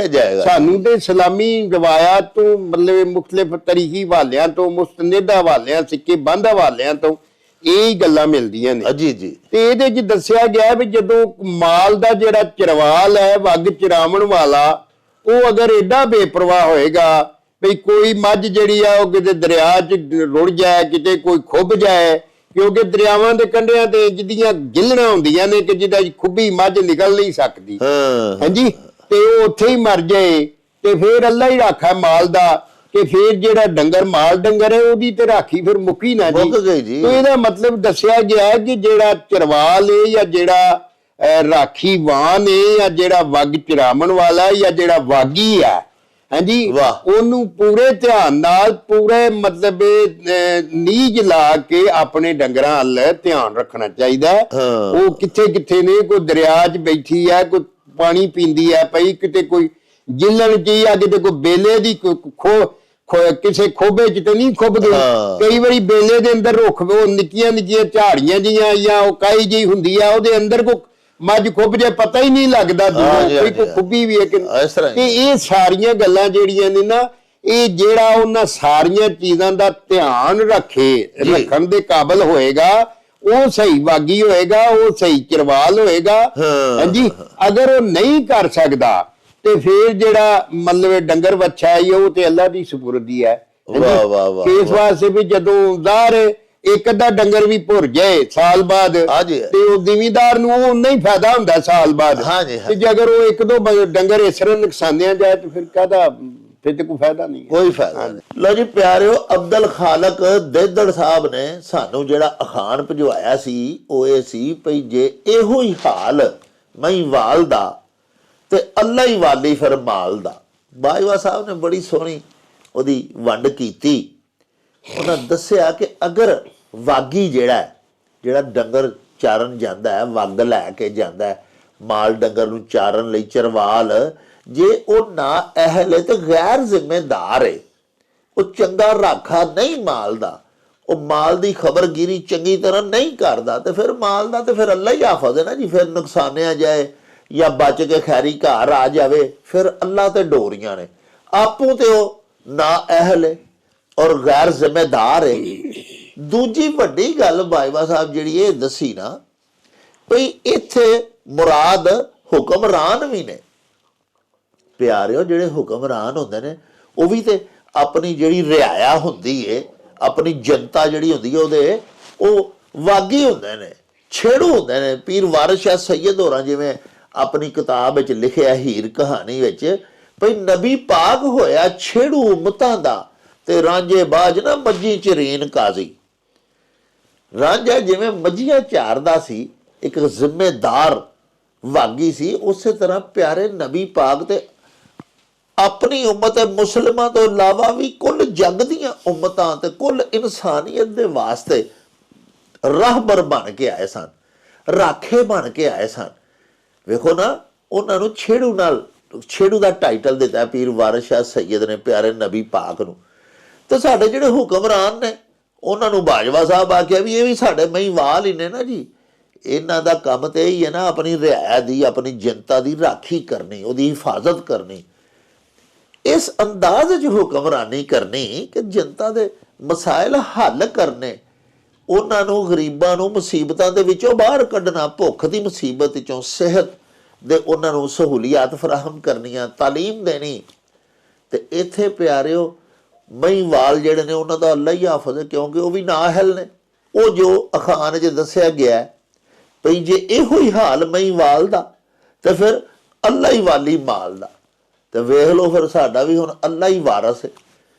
ਸਾਨੂੰ ਤੇ ਇਸਲਾਮੀ ਰਵਾਇਤ ਤੋਂ ਮਤਲਬ ਇਹ ਮੁxtਲਿਫ ਤਰੀਕੀ ਹਵਾਲਿਆਂ ਤੋਂ ਮੁਸਤਨਦ ਹਵਾਲਿਆਂ ਸਿੱਕੇ ਬੰਦ ਹਵਾਲਿਆਂ ਤੋਂ ਇਹ ਗੱਲਾਂ ਮਿਲਦੀਆਂ ਨੇ। ਜੀ ਜੀ। ਤੇ ਇਹਦੇ 'ਚ ਦੱਸਿਆ ਗਿਆ ਵੀ ਜਦੋਂ ਮਾਲ ਦਾ ਜਿਹੜਾ ਚਰਵਾਲ ਹੈ ਵੱਗ ਚਰਾਵਣ ਵਾਲਾ ਉਹ ਅਗਰ ਐਡਾ ਬੇਪਰਵਾਹ ਹੋਏਗਾ ਵੀ ਕੋਈ ਮੱਝ ਜਿਹੜੀ ਆ ਉਹ ਕਿਤੇ ਦਰਿਆ 'ਚ ਰੁੜ ਜਾਏ ਕਿਤੇ ਕੋਈ ਖੁੱਭ ਜਾਏ ਕਿਉਂਕਿ ਦਰਿਆਵਾਂ ਦੇ ਕੰਢਿਆਂ ਤੇ ਜਿਹਦੀਆਂ ਗਿੱਲਣਾ ਹੁੰਦੀਆਂ ਨੇ ਕਿ ਜਿਹਦਾ ਖੁੱਬੀ ਮੱਝ ਨਿਕਲ ਨਹੀਂ ਸਕਦੀ। ਹਾਂ ਹਾਂਜੀ? ਤੇ ਉਹ ਉੱਥੇ ਹੀ ਮਰ ਜਾਏ ਤੇ ਫਿਰ ਅੱਲਾ ਹੀ ਰਾਖਾ ਮਾਲ ਦਾ ਕਿ ਫਿਰ ਜਿਹੜਾ ਡੰਗਰ ਮਾਲ ਡੰਗਰ ਹੈ ਉਹਦੀ ਤੇ ਰਾਖੀ ਫਿਰ ਮੁੱਕੀ ਨਾ ਜੀ ਮੁੱਕ ਗਈ ਜੀ। ਤੇ ਇਹਦਾ ਮਤਲਬ ਦੱਸਿਆ ਗਿਆ ਕਿ ਜਿਹੜਾ ਚਰਵਾਲ ਹੈ ਜਾਂ ਜਿਹੜਾ ਰਾਖੀ ਵਾਨ ਹੈ ਜਾਂ ਜਿਹੜਾ ਵੱਗ ਚਰਾਮਣ ਵਾਲਾ ਜਾਂ ਜਿਹੜਾ ਵਾਗੀ ਹੈ ਹਾਂਜੀ। ਉਹਨੂੰ ਪੂਰੇ ਧਿਆਨ ਨਾਲ ਪੂਰੇ ਮਤਲਬ ਨੀਝ ਲਾ ਕੇ ਆਪਣੇ ਡੰਗਰਾਂ ਵੱਲ ਧਿਆਨ ਰੱਖਣਾ ਚਾਹੀਦਾ। ਉਹ ਕਿੱਥੇ ਕਿੱਥੇ ਨੇ ਕੋਈ ਦਰਿਆ 'ਚ ਬੈਠੀ ਹੈ ਕੋਈ ਪਾਣੀ ਪੀਂਦੀ ਹੈ ਪਈ ਕਿਤੇ ਕੋਈ ਜਿੱਲਣ ਜੀ ਆ ਕਿਤੇ ਕੋਈ ਬੇਲੇ ਦੀ ਕੋਈ ਖੋ ਕਿਸੇ ਖੋਬੇ 'ਚ ਤੇ ਨਹੀਂ ਖੁੱਬਦੇ। ਕਈ ਵਾਰੀ ਬੇਲੇ ਦੇ ਅੰਦਰ ਰੁੱਖ ਉਹ ਨਿੱਕੀਆਂ ਨਿੱਕੀਆਂ ਝਾੜੀਆਂ ਜੀਆਂ ਜਾਂ ਉਹ ਕਾਈ ਜੀ ਹੁੰਦੀ ਆ ਉਹਦੇ ਅੰਦਰ ਕੋ ਮੱਝ ਖੁੱਬ ਜੇ ਪਤਾ ਹੀ ਨਹੀਂ ਲੱਗਦਾ ਦੂਰੋਂ ਕੋਈ। ਖੁੱਬੀ ਵੀ ਹੈ ਕਿ ਇਸ ਤਰ੍ਹਾਂ। ਤੇ ਇਹ ਸਾਰੀਆਂ ਗੱਲਾਂ ਜਿਹੜੀਆਂ ਨੇ ਨਾ ਇਹ ਜਿਹੜਾ ਉਹਨਾਂ ਸਾਰੀਆਂ ਚੀਜ਼ਾਂ ਦਾ ਧਿਆਨ ਰੱਖੇ। ਰੱਖਣ ਦੇ ਕਾਬਲ ਹੋਏਗਾ ਉਹ ਸਹੀ ਬਾਗੀ ਹੋਏਗਾ ਉਹ ਸਹੀ ਚਰਵਾਲ ਹੋਏਗਾ। ਹਾਂਜੀ ਅਗਰ ਉਹ ਨਹੀਂ ਕਰ ਸਕਦਾ ਤੇ ਫਿਰ ਜਿਹੜਾ ਮਤਲਬ ਡੰਗਰ ਵੱਛਾ ਹੈ ਉਹ ਤੇ ਅੱਲਾ ਦੀ ਸਪੁਰਦੀ ਹੈ? ਵਾਹ, ਵਾਹ, ਵਾਹ, ਇਸ ਵਾਸਤੇ ਵੀ ਜਦੋਂ ਜ਼ਾਹਰ ਇੱਕ ਅੱਧਾ ਡੰਗਰ ਵੀ ਭੁਰ ਜਾਏ ਸਾਲ ਬਾਅਦ ਹਾਂਜੀ। ਤੇ ਉਹ ਜ਼ਿਮੀਦਾਰ ਨੂੰ ਉਹ ਨਹੀਂ ਫਾਇਦਾ ਹੁੰਦਾ ਸਾਲ ਬਾਅਦ। ਹਾਂਜੀ, ਤੇ ਜੇ ਅਗਰ ਉਹ ਇੱਕ ਦੋ ਡੰਗਰ ਇਸ ਤਰ੍ਹਾਂ ਨੁਕਸਾਨਿਆ ਜਾਏ ਤੇ ਫਿਰ ਕਾਹਦਾ ਫਿਰ ਤੇ ਕੋਈ ਫਾਇਦਾ ਨਹੀਂ ਹੈ। ਕੋਈ ਫਾਇਦਾ ਨਹੀਂ। ਲੋ ਜੀ ਪਿਆਰਿਓ ਅਬਦੁਲ ਖਾਲਕ ਦੇਦੜ ਸਾਹਿਬ ਨੇ ਸਾਨੂੰ ਜਿਹੜਾ ਅਖਾਨ ਭਜਵਾਇਆ ਸੀ ਉਹ ਇਹ ਸੀ ਭਈ ਜੇ ਇਹੋ ਹੀ ਹਾਲ ਮਹੀਵਾਲ ਦਾ ਤੇ ਅੱਲਾ ਹੀ ਵਾਲੀ ਫਿਰ ਮਾਲ ਦਾ। ਬਾਈਵਾ ਸਾਹਿਬ ਨੇ ਬੜੀ ਸੋਹਣੀ ਉਹਦੀ ਵੰਡ ਕੀਤੀ। ਉਹਨਾਂ ਦੱਸਿਆ ਕਿ ਅਗਰ ਵਾਗੀ ਜਿਹੜਾ ਜਿਹੜਾ ਡੰਗਰ ਚਾਰਨ ਜਾਂਦਾ ਹੈ, ਵੰਗ ਲੈ ਕੇ ਜਾਂਦਾ ਹੈ, ਮਾਲ ਡੰਗਰ ਨੂੰ ਚਾਰਨ ਲਈ ਚਰਵਾਲ, ਜੇ ਉਹ ਨਾ ਅਹਿਲ ਹੈ ਤੇ ਗੈਰ ਜ਼ਿੰਮੇਦਾਰ ਹੈ। ਉਹ ਚੰਗਾ ਰਾਖਾ ਨਹੀਂ ਮਾਲ ਦਾ। ਉਹ ਮਾਲ ਦੀ ਖਬਰਗੀਰੀ ਚੰਗੀ ਤਰ੍ਹਾਂ ਨਹੀਂ ਕਰਦਾ ਤੇ ਫਿਰ ਮਾਲ ਦਾ ਤੇ ਫਿਰ ਅੱਲਾ ਹੀ ਆਫਤ ਹੈ ਨਾ ਜੀ, ਫਿਰ ਨੁਕਸਾਨਿਆ ਜਾਏ ਜਾਂ ਬਚ ਕੇ ਖੈਰੀ ਘਰ ਆ ਜਾਵੇ, ਫਿਰ ਅੱਲਾ ਤੇ ਡੋਰੀਆਂ ਨੇ। ਆਪੂ ਤੇ ਉਹ ਨਾ ਅਹਿਲ ਹੈ। ਔਰ ਗੈਰ ਜ਼ਿੰਮੇਦਾਰ ਹੈ। ਦੂਜੀ ਵੱਡੀ ਗੱਲ ਬਾਈਬਾ ਸਾਹਿਬ ਜਿਹੜੀ ਇਹ ਦੱਸੀ ਨਾ ਭਈ ਇੱਥੇ ਮੁਰਾਦ ਹੁਕਮਰਾਨ ਵੀ ਨੇ। ਪਿਆਰਿਓ, ਜਿਹੜੇ ਹੁਕਮਰਾਨ ਹੁੰਦੇ ਨੇ, ਉਹ ਵੀ ਤੇ ਆਪਣੀ ਜਿਹੜੀ ਰਿਆਇਆ ਹੁੰਦੀ ਏ, ਆਪਣੀ ਜਨਤਾ ਜਿਹੜੀ ਹੁੰਦੀ ਹੈ ਉਹਦੇ, ਉਹ ਵਾਗੀ ਹੁੰਦੇ ਨੇ, ਛੇੜੂ ਹੁੰਦੇ ਨੇ। ਪੀਰ ਵਾਰਿਸ ਸ਼ਾਹ ਸੈਯਦ ਹੋਰਾਂ ਜਿਵੇਂ ਆਪਣੀ ਕਿਤਾਬ ਵਿੱਚ ਲਿਖਿਆ ਹੀਰ ਕਹਾਣੀ ਵਿੱਚ ਭਈ ਨਬੀ ਪਾਕ ਹੋਇਆ ਛੇੜੂ ਉਮਤਾਂ ਦਾ। ਤੇ ਰਾਂਝੇ ਬਾਜ ਨਾ ਮੱਜੀ ਚਰੀਨ ਕਾਜ਼ੀ। ਰਾਂਝਾ ਜਿਵੇਂ ਮੱਝੀਆਂ ਚਾਰਦਾ ਸੀ, ਇੱਕ ਜ਼ਿੰਮੇਦਾਰ ਵਾਗੀ ਸੀ, ਉਸੇ ਤਰ੍ਹਾਂ ਪਿਆਰੇ ਨਬੀ ਪਾਕ ਤੇ ਆਪਣੀ ਉਮਤ ਮੁਸਲਮਾਂ ਤੋਂ ਇਲਾਵਾ ਵੀ ਕੁੱਲ ਜਗ ਦੀਆਂ ਉਮਤਾਂ ਤੇ ਕੁੱਲ ਇਨਸਾਨੀਅਤ ਦੇ ਵਾਸਤੇ ਰਾਹਬਰ ਬਣ ਕੇ ਆਏ ਸਨ, ਰਾਖੇ ਬਣ ਕੇ ਆਏ ਸਨ। ਵੇਖੋ ਨਾ, ਉਹਨਾਂ ਨੂੰ ਛੇੜੂ ਨਾਲ, ਛੇੜੂ ਦਾ ਟਾਈਟਲ ਦਿੱਤਾ, ਪੀਰ ਵਾਰਿਸ ਸ਼ਾਹ ਸੈਯਦ ਨੇ ਪਿਆਰੇ ਨਬੀ ਪਾਕ ਨੂੰ। ਤੇ ਸਾਡੇ ਜਿਹੜੇ ਹੁਕਮਰਾਨ ਨੇ, ਉਹਨਾਂ ਨੂੰ ਬਾਜਵਾ ਸਾਹਿਬ ਆਖਿਆ ਵੀ ਇਹ ਵੀ ਸਾਡੇ ਮਹੀਵਾਲ ਹੀ ਨੇ ਨਾ ਜੀ। ਇਹਨਾਂ ਦਾ ਕੰਮ ਤੇ ਇਹ ਹੀ ਹੈ ਨਾ, ਆਪਣੀ ਰਿਆਇਆ ਦੀ, ਆਪਣੀ ਜਨਤਾ ਦੀ ਰਾਖੀ ਕਰਨੀ, ਉਹਦੀ ਹਿਫਾਜ਼ਤ ਕਰਨੀ। ਇਸ ਅੰਦਾਜ਼ 'ਚ ਹੁਕਮਰਾਨੀ ਕਰਨੀ ਕਿ ਜਨਤਾ ਦੇ ਮਸਾਇਲ ਹੱਲ ਕਰਨੇ, ਉਹਨਾਂ ਨੂੰ, ਗਰੀਬਾਂ ਨੂੰ ਮੁਸੀਬਤਾਂ ਦੇ ਵਿੱਚੋਂ ਬਾਹਰ ਕੱਢਣਾ, ਭੁੱਖ ਦੀ ਮੁਸੀਬਤ ਵਿੱਚੋਂ ਸਿਹਤ ਦੇ ਉਹਨਾਂ ਨੂੰ ਸਹੂਲੀਅਤ ਫਰਾਹਮ ਕਰਨੀਆਂ, ਤਾਲੀਮ ਦੇਣੀ। ਤੇ ਇੱਥੇ ਪਿਆਰਿਓ ਮਹੀਵਾਲ ਜਿਹੜੇ ਨੇ ਉਹਨਾਂ ਦਾ ਅੱਲਾ ਹੀ ਹਾਫਜ਼ ਹੈ ਕਿਉਂਕਿ ਉਹ ਵੀ ਨਾਹਲ ਨੇ। ਉਹ ਜੋ ਅਖਾਨ 'ਚ ਦੱਸਿਆ ਗਿਆ ਹੈ, ਭਈ ਜੇ ਇਹੋ ਹੀ ਹਾਲ ਮਹੀਵਾਲ ਦਾ ਤੇ ਫਿਰ ਅੱਲਾ ਹੀ ਵਾਲੀ ਮਾਲ ਦਾ। ਤੇ ਵੇਖ ਲਓ ਫਿਰ ਸਾਡਾ ਵੀ ਹੁਣ ਅੱਲਾ ਹੀ ਵਾਰਸ ਹੈ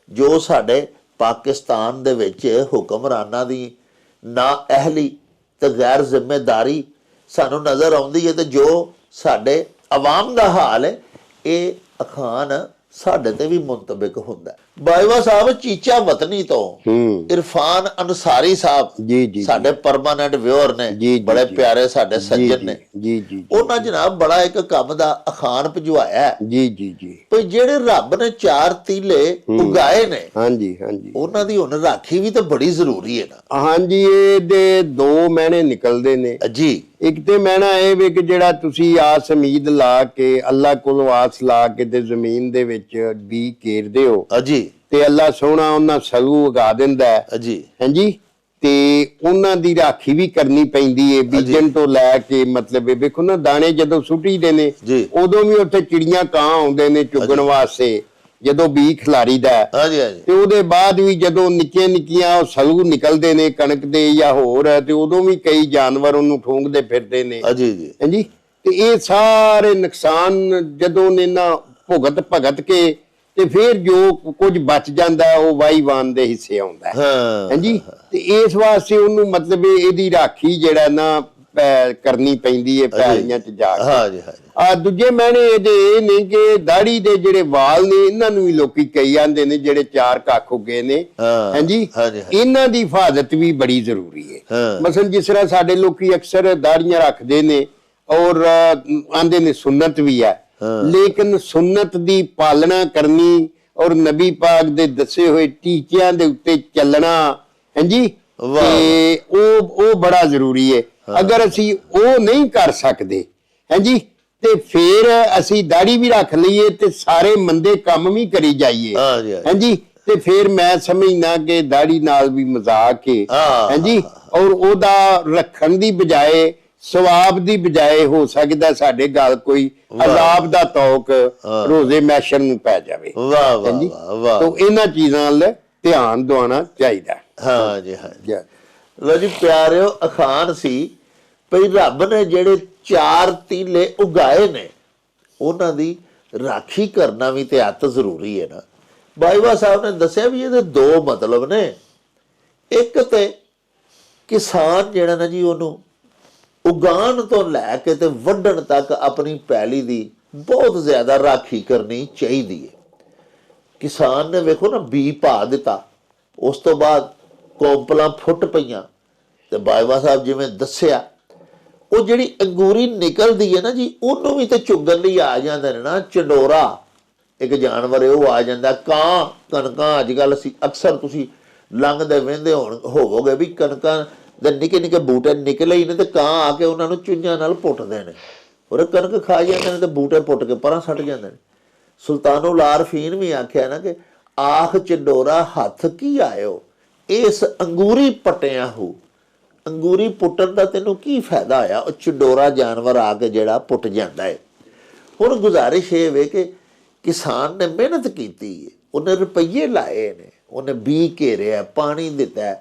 ਜੋ ਸਾਡੇ ਪਾਕਿਸਤਾਨ ਦੇ ਵਿੱਚ ਹੁਕਮਰਾਨਾਂ ਦੀ ਨਾ ਅਹਲੀ ਤੇ ਗੈਰ ਜ਼ਿੰਮੇਦਾਰੀ ਸਾਨੂੰ ਨਜ਼ਰ ਆਉਂਦੀ ਹੈ ਤੇ ਜੋ ਸਾਡੇ ਆਵਾਮ ਦਾ ਹਾਲ ਹੈ ਇਹ ਅਖਾਨ ਸਾਡੇ ਤੇ ਵੀ ਮੁੰਤਬਿਕ ਹੁੰਦਾ ਬਾਈਵਾ ਸਾਹਿਬ ਚੀਚਾ ਵਤਨੀ ਤੋਂ ਇਰਫਾਨ ਅਨਸਾਰੀ ਸਾਹਿਬ ਜੀ ਜੀ ਸਾਡੇ ਪਰਮਾਨੈਂਟ ਵਿਊਅਰ ਨੇ ਜੀ, ਜੀ, ਬੜੇ ਜੀ। ਪਿਆਰੇ ਸਾਡੇ ਜੀ ਸੱਜਣ ਨੇ। ਜੀ ਜੀ ਜੀ ਉਹਨਾਂ ਜਨਾਬ ਬੜਾ ਇੱਕ ਕੰਮ ਦਾ ਅਖਾਨ ਭਜਵਾਇਆ। ਜੀ ਜੀ ਜੀ। ਭਈ ਜਿਹੜੇ ਰੱਬ ਨੇ ਚਾਰ ਤੀਲੇ ਉਗਾਏ ਨੇ ਹਾਂਜੀ ਹਾਂਜੀ। ਉਹਨਾਂ ਦੀ ਹੁਣ ਰਾਖੀ ਵੀ ਤਾਂ ਬੜੀ ਜ਼ਰੂਰੀ ਹੈ ਨਾ। ਹਾਂਜੀ ਇਹਦੇ ਦੋ ਮਹੀਨੇ ਨਿਕਲਦੇ ਨੇ। ਜੀ। ਇੱਕ ਤੇ ਮਹਿਣਾ ਇਹ ਵੀ ਕਿ ਜਿਹੜਾ ਤੁਸੀਂ ਆਸ ਉਮੀਦ ਲਾ ਕੇ ਅੱਲਾ ਕੋਲ ਆਸ ਲਾ ਕੇ ਤੇ ਜ਼ਮੀਨ ਦੇ ਵਿੱਚ ਵੀ ਘੇਰਦੇ ਹੋ। ਅਜੀ ਤੇ ਅੱਲਾ ਸੋਹਣਾ ਉਹਨਾਂ ਸਲੂ ਉਗਾ ਦਿੰਦਾ ਹੈ। ਅਜੀ ਹਾਂਜੀ? ਤੇ ਉਹਨਾਂ ਦੀ ਰਾਖੀ ਵੀ ਕਰਨੀ ਪੈਂਦੀ ਏ ਬੀਜਣ ਤੋਂ ਲੈ ਕੇ ਮਤਲਬ ਇਹ ਵੇਖੋ ਨਾ ਦਾਣੇ ਜਦੋਂ ਸੁੱਟੀਦੇ ਨੇ ਜੀ। ਉਦੋਂ ਵੀ ਉੱਥੇ ਚਿੜੀਆਂ ਕਾਂ ਆਉਂਦੇ ਨੇ ਚੁਗਣ ਵਾਸਤੇ ਜਦੋਂ ਬੀ ਖਿਲਾਰੀਦਾ ਹੈ। ਹਾਂਜੀ ਹਾਂਜੀ ਤੇ ਉਹਦੇ ਬਾਅਦ ਵੀ ਜਦੋਂ ਨਿੱਕੀਆਂ ਨਿੱਕੀਆਂ ਉਹ ਸਲੂ ਨਿਕਲਦੇ ਨੇ ਕਣਕ ਦੇ ਜਾਂ ਹੋਰ ਤੇ ਉਦੋਂ ਵੀ ਕਈ ਜਾਨਵਰ ਉਹਨੂੰ ਠੋਂਗਦੇ ਫਿਰਦੇ ਨੇ। ਜੀ ਹਾਂਜੀ? ਤੇ ਇਹ ਸਾਰੇ ਨੁਕਸਾਨ ਜਦੋਂ ਨੇ ਨਾ ਭੁਗਤ ਭਗਤ ਕੇ ਤੇ ਫਿਰ ਜੋ ਕੁਝ ਬਚ ਜਾਂਦਾ ਉਹ ਵਾਈਵਾਨ ਦੇ ਹਿੱਸੇ ਆਉਂਦਾ ਹੈ। ਹਾਂਜੀ ਤੇ ਇਸ ਵਾਸਤੇ ਉਹਨੂੰ ਮਤਲਬ ਇਹ- ਇਹਦੀ ਰਾਖੀ ਜਿਹੜਾ ਨਾ ਕਰਨੀ ਪੈਂਦੀ ਹੈ ਪੈਲੀਆਂ 'ਚ ਜਾ ਕੇ। ਹਾਂਜੀ ਹਾਂਜੀ ਆ ਦੂਜੇ ਮੈਨੇ ਇਹਦੇ ਇਹ ਨੇ ਕਿ ਦਾੜੀ ਦੇ ਜਿਹੜੇ ਵਾਲ ਨੇ ਇਹਨਾਂ ਨੂੰ ਵੀ ਲੋਕੀ ਕਈ ਜਾਂਦੇ ਨੇ ਜਿਹੜੇ ਚਾਰ ਕੱਖ ਉੱਗੇ ਨੇ। ਹਾਂ, ਹਾਂਜੀ। ਇਹਨਾਂ ਦੀ ਹਿਫਾਜ਼ਤ ਵੀ ਬੜੀ ਜ਼ਰੂਰੀ ਹੈ। ਮਸਲਨ ਜਿਸ ਤਰ੍ਹਾਂ ਸਾਡੇ ਲੋਕੀ ਅਕਸਰ ਦਾੜੀਆਂ ਰੱਖਦੇ ਨੇ ਔਰ ਆਂਦੇ ਨੇ ਸੁਨਨਤ ਵੀ ਹੈ। ਲੇਕਿਨ ਸੁਨਨਤ ਦੀ ਪਾਲਣਾ ਕਰਨੀ ਔਰ ਨਬੀ ਪਾਕ ਦੇ ਦੱਸੇ ਹੋਏ ਟੀਚਿਆਂ ਦੇ ਉੱਤੇ ਚੱਲਣਾ ਹਾਂਜੀ। ਤੇ ਉਹ ਉਹ ਬੜਾ ਜ਼ਰੂਰੀ ਹੈ। ਅਗਰ ਅਸੀਂ ਉਹ ਨਹੀਂ ਕਰ ਸਕਦੇ ਹਾਂਜੀ? ਤੇ ਫਿਰ ਅਸੀਂ ਦਾੜੀ ਵੀ ਰੱਖ ਲਈਏ ਤੇ ਸਾਰੇ ਮੰਦੇ ਕੰਮ ਵੀ ਕਰੀ ਜਾਈਏ। ਹਾਂਜੀ, ਤੇ ਫਿਰ ਮੈਂ ਸਮਝਣਾ ਕਿ ਦਾੜੀ ਨਾਲ ਵੀ ਮਜ਼ਾਕ ਹਾਂ। ਹਾਂਜੀ? ਔਰ ਉਹਦਾ ਰੱਖਣ ਦੀ ਬਜਾਏ ਸਵਾਬ ਦੀ ਬਜਾਏ ਹੋ ਸਕਦਾ ਸਾਡੇ ਗੱਲ ਕੋਈ ਅਜ਼ਾਬ ਦਾ ਤੌਕ ਰੋਜ਼ੇ ਮੈਸ਼ਰ ਨੂੰ ਪੈ ਜਾਵੇ। ਵਾਹ ਵਾਹ ਵਾਹ ਤੋਂ ਇਹਨਾਂ ਚੀਜ਼ਾਂ ਵੱਲ ਧਿਆਨ ਦਿਵਾਉਣਾ ਚਾਹੀਦਾ। ਹੈ। ਜੀ ਹਾਂ ਲੋ ਜੀ ਪਿਆਰਿਓ ਅਖਾਨ ਸੀ ਭਈ ਰੱਬ ਨੇ ਜਿਹੜੇ ਚਾਰ ਤੀਲੇ ਉਗਾਏ ਨੇ ਉਹਨਾਂ ਦੀ ਰਾਖੀ ਕਰਨਾ ਵੀ ਤੇ ਅੱਤ ਜ਼ਰੂਰੀ ਹੈ ਨਾ। ਬਾਈਵਾ ਸਾਹਿਬ ਨੇ ਦੱਸਿਆ ਵੀ ਇਹਦੇ ਦੋ ਮਤਲਬ ਨੇ। ਇੱਕ ਤੇ ਕਿਸਾਨ ਜਿਹੜਾ ਨਾ ਜੀ ਉਹਨੂੰ ਉਗਾਣ ਤੋਂ ਲੈ ਕੇ ਤੇ ਵੱਢਣ ਤੱਕ ਆਪਣੀ ਪੈਲੀ ਦੀ ਬਹੁਤ ਜ਼ਿਆਦਾ ਰਾਖੀ ਕਰਨੀ ਚਾਹੀਦੀ ਹੈ ਕਿਸਾਨ ਨੇ ਵੇਖੋ ਨਾ ਬੀ ਪਾ ਦਿੱਤਾ। ਉਸ ਤੋਂ ਬਾਅਦ ਕੋਂਪਲਾਂ ਫੁੱਟ ਪਈਆਂ। ਤੇ ਬਾਈਵਾ ਸਾਹਿਬ ਜਿਵੇਂ ਦੱਸਿਆ, ਉਹ ਜਿਹੜੀ ਅੰਗੂਰੀ ਨਿਕਲਦੀ ਹੈ ਨਾ ਜੀ, ਉਹਨੂੰ ਵੀ ਤੇ ਚੁੱਗਣ ਲਈ ਆ ਜਾਂਦੇ ਨੇ ਨਾ। ਚੰਡੋਰਾ, ਇੱਕ ਜਾਨਵਰ ਉਹ ਆ ਜਾਂਦਾ। ਕਾਂ, ਕਣਕਾਂ ਅੱਜ ਕੱਲ ਅਸੀਂ ਅਕਸਰ ਤੁਸੀਂ ਲੰਘਦੇ ਵਹਿੰਦੇ ਹੋਣ ਹੋਵੋਗੇ ਵੀ ਕਣਕਾਂ ਦੇ ਨਿੱਕੇ ਨਿੱਕੇ ਬੂਟੇ ਨਿਕਲੇ ਹੀ ਨੇ ਤੇ ਕਾਂ ਆ ਕੇ ਉਹਨਾਂ ਨੂੰ ਚੁੰਝਾਂ ਨਾਲ ਪੁੱਟਦੇ ਨੇ। ਔਰ ਕਣਕ ਖਾ ਜਾਂਦੇ ਨੇ ਤੇ ਬੂਟੇ ਪੁੱਟ ਕੇ ਪਰਾਂ ਸੱਟ ਜਾਂਦੇ ਨੇ। ਸੁਲਤਾਨੁਲ ਆਰਫੀਨ ਵੀ ਆਖਿਆ ਨਾ ਕਿ ਆਖ ਚੰਡੋਰਾ ਹੱਥ ਕੀ ਆਇਓ? ਇਸ ਅੰਗੂਰੀ ਪਟਿਆ ਹੋ। ਅੰਗੂਰੀ ਪੁੱਟਣ ਦਾ ਤੈਨੂੰ ਕੀ ਫਾਇਦਾ ਹੋਇਆ ਉਹ ਚੰਡੋਰਾ ਜਾਨਵਰ ਆ ਕੇ ਜਿਹੜਾ ਪੁੱਟ ਜਾਂਦਾ ਹੈ ਹੁਣ ਗੁਜ਼ਾਰਿਸ਼ ਇਹ ਵੇ ਕਿ ਕਿਸਾਨ ਨੇ ਮਿਹਨਤ ਕੀਤੀ ਹੈ ਉਹਨੇ ਰੁਪਈਏ ਲਾਏ ਨੇ। ਉਹਨੇ ਬੀ ਘੇਰਿਆ ਪਾਣੀ ਦਿੱਤਾ।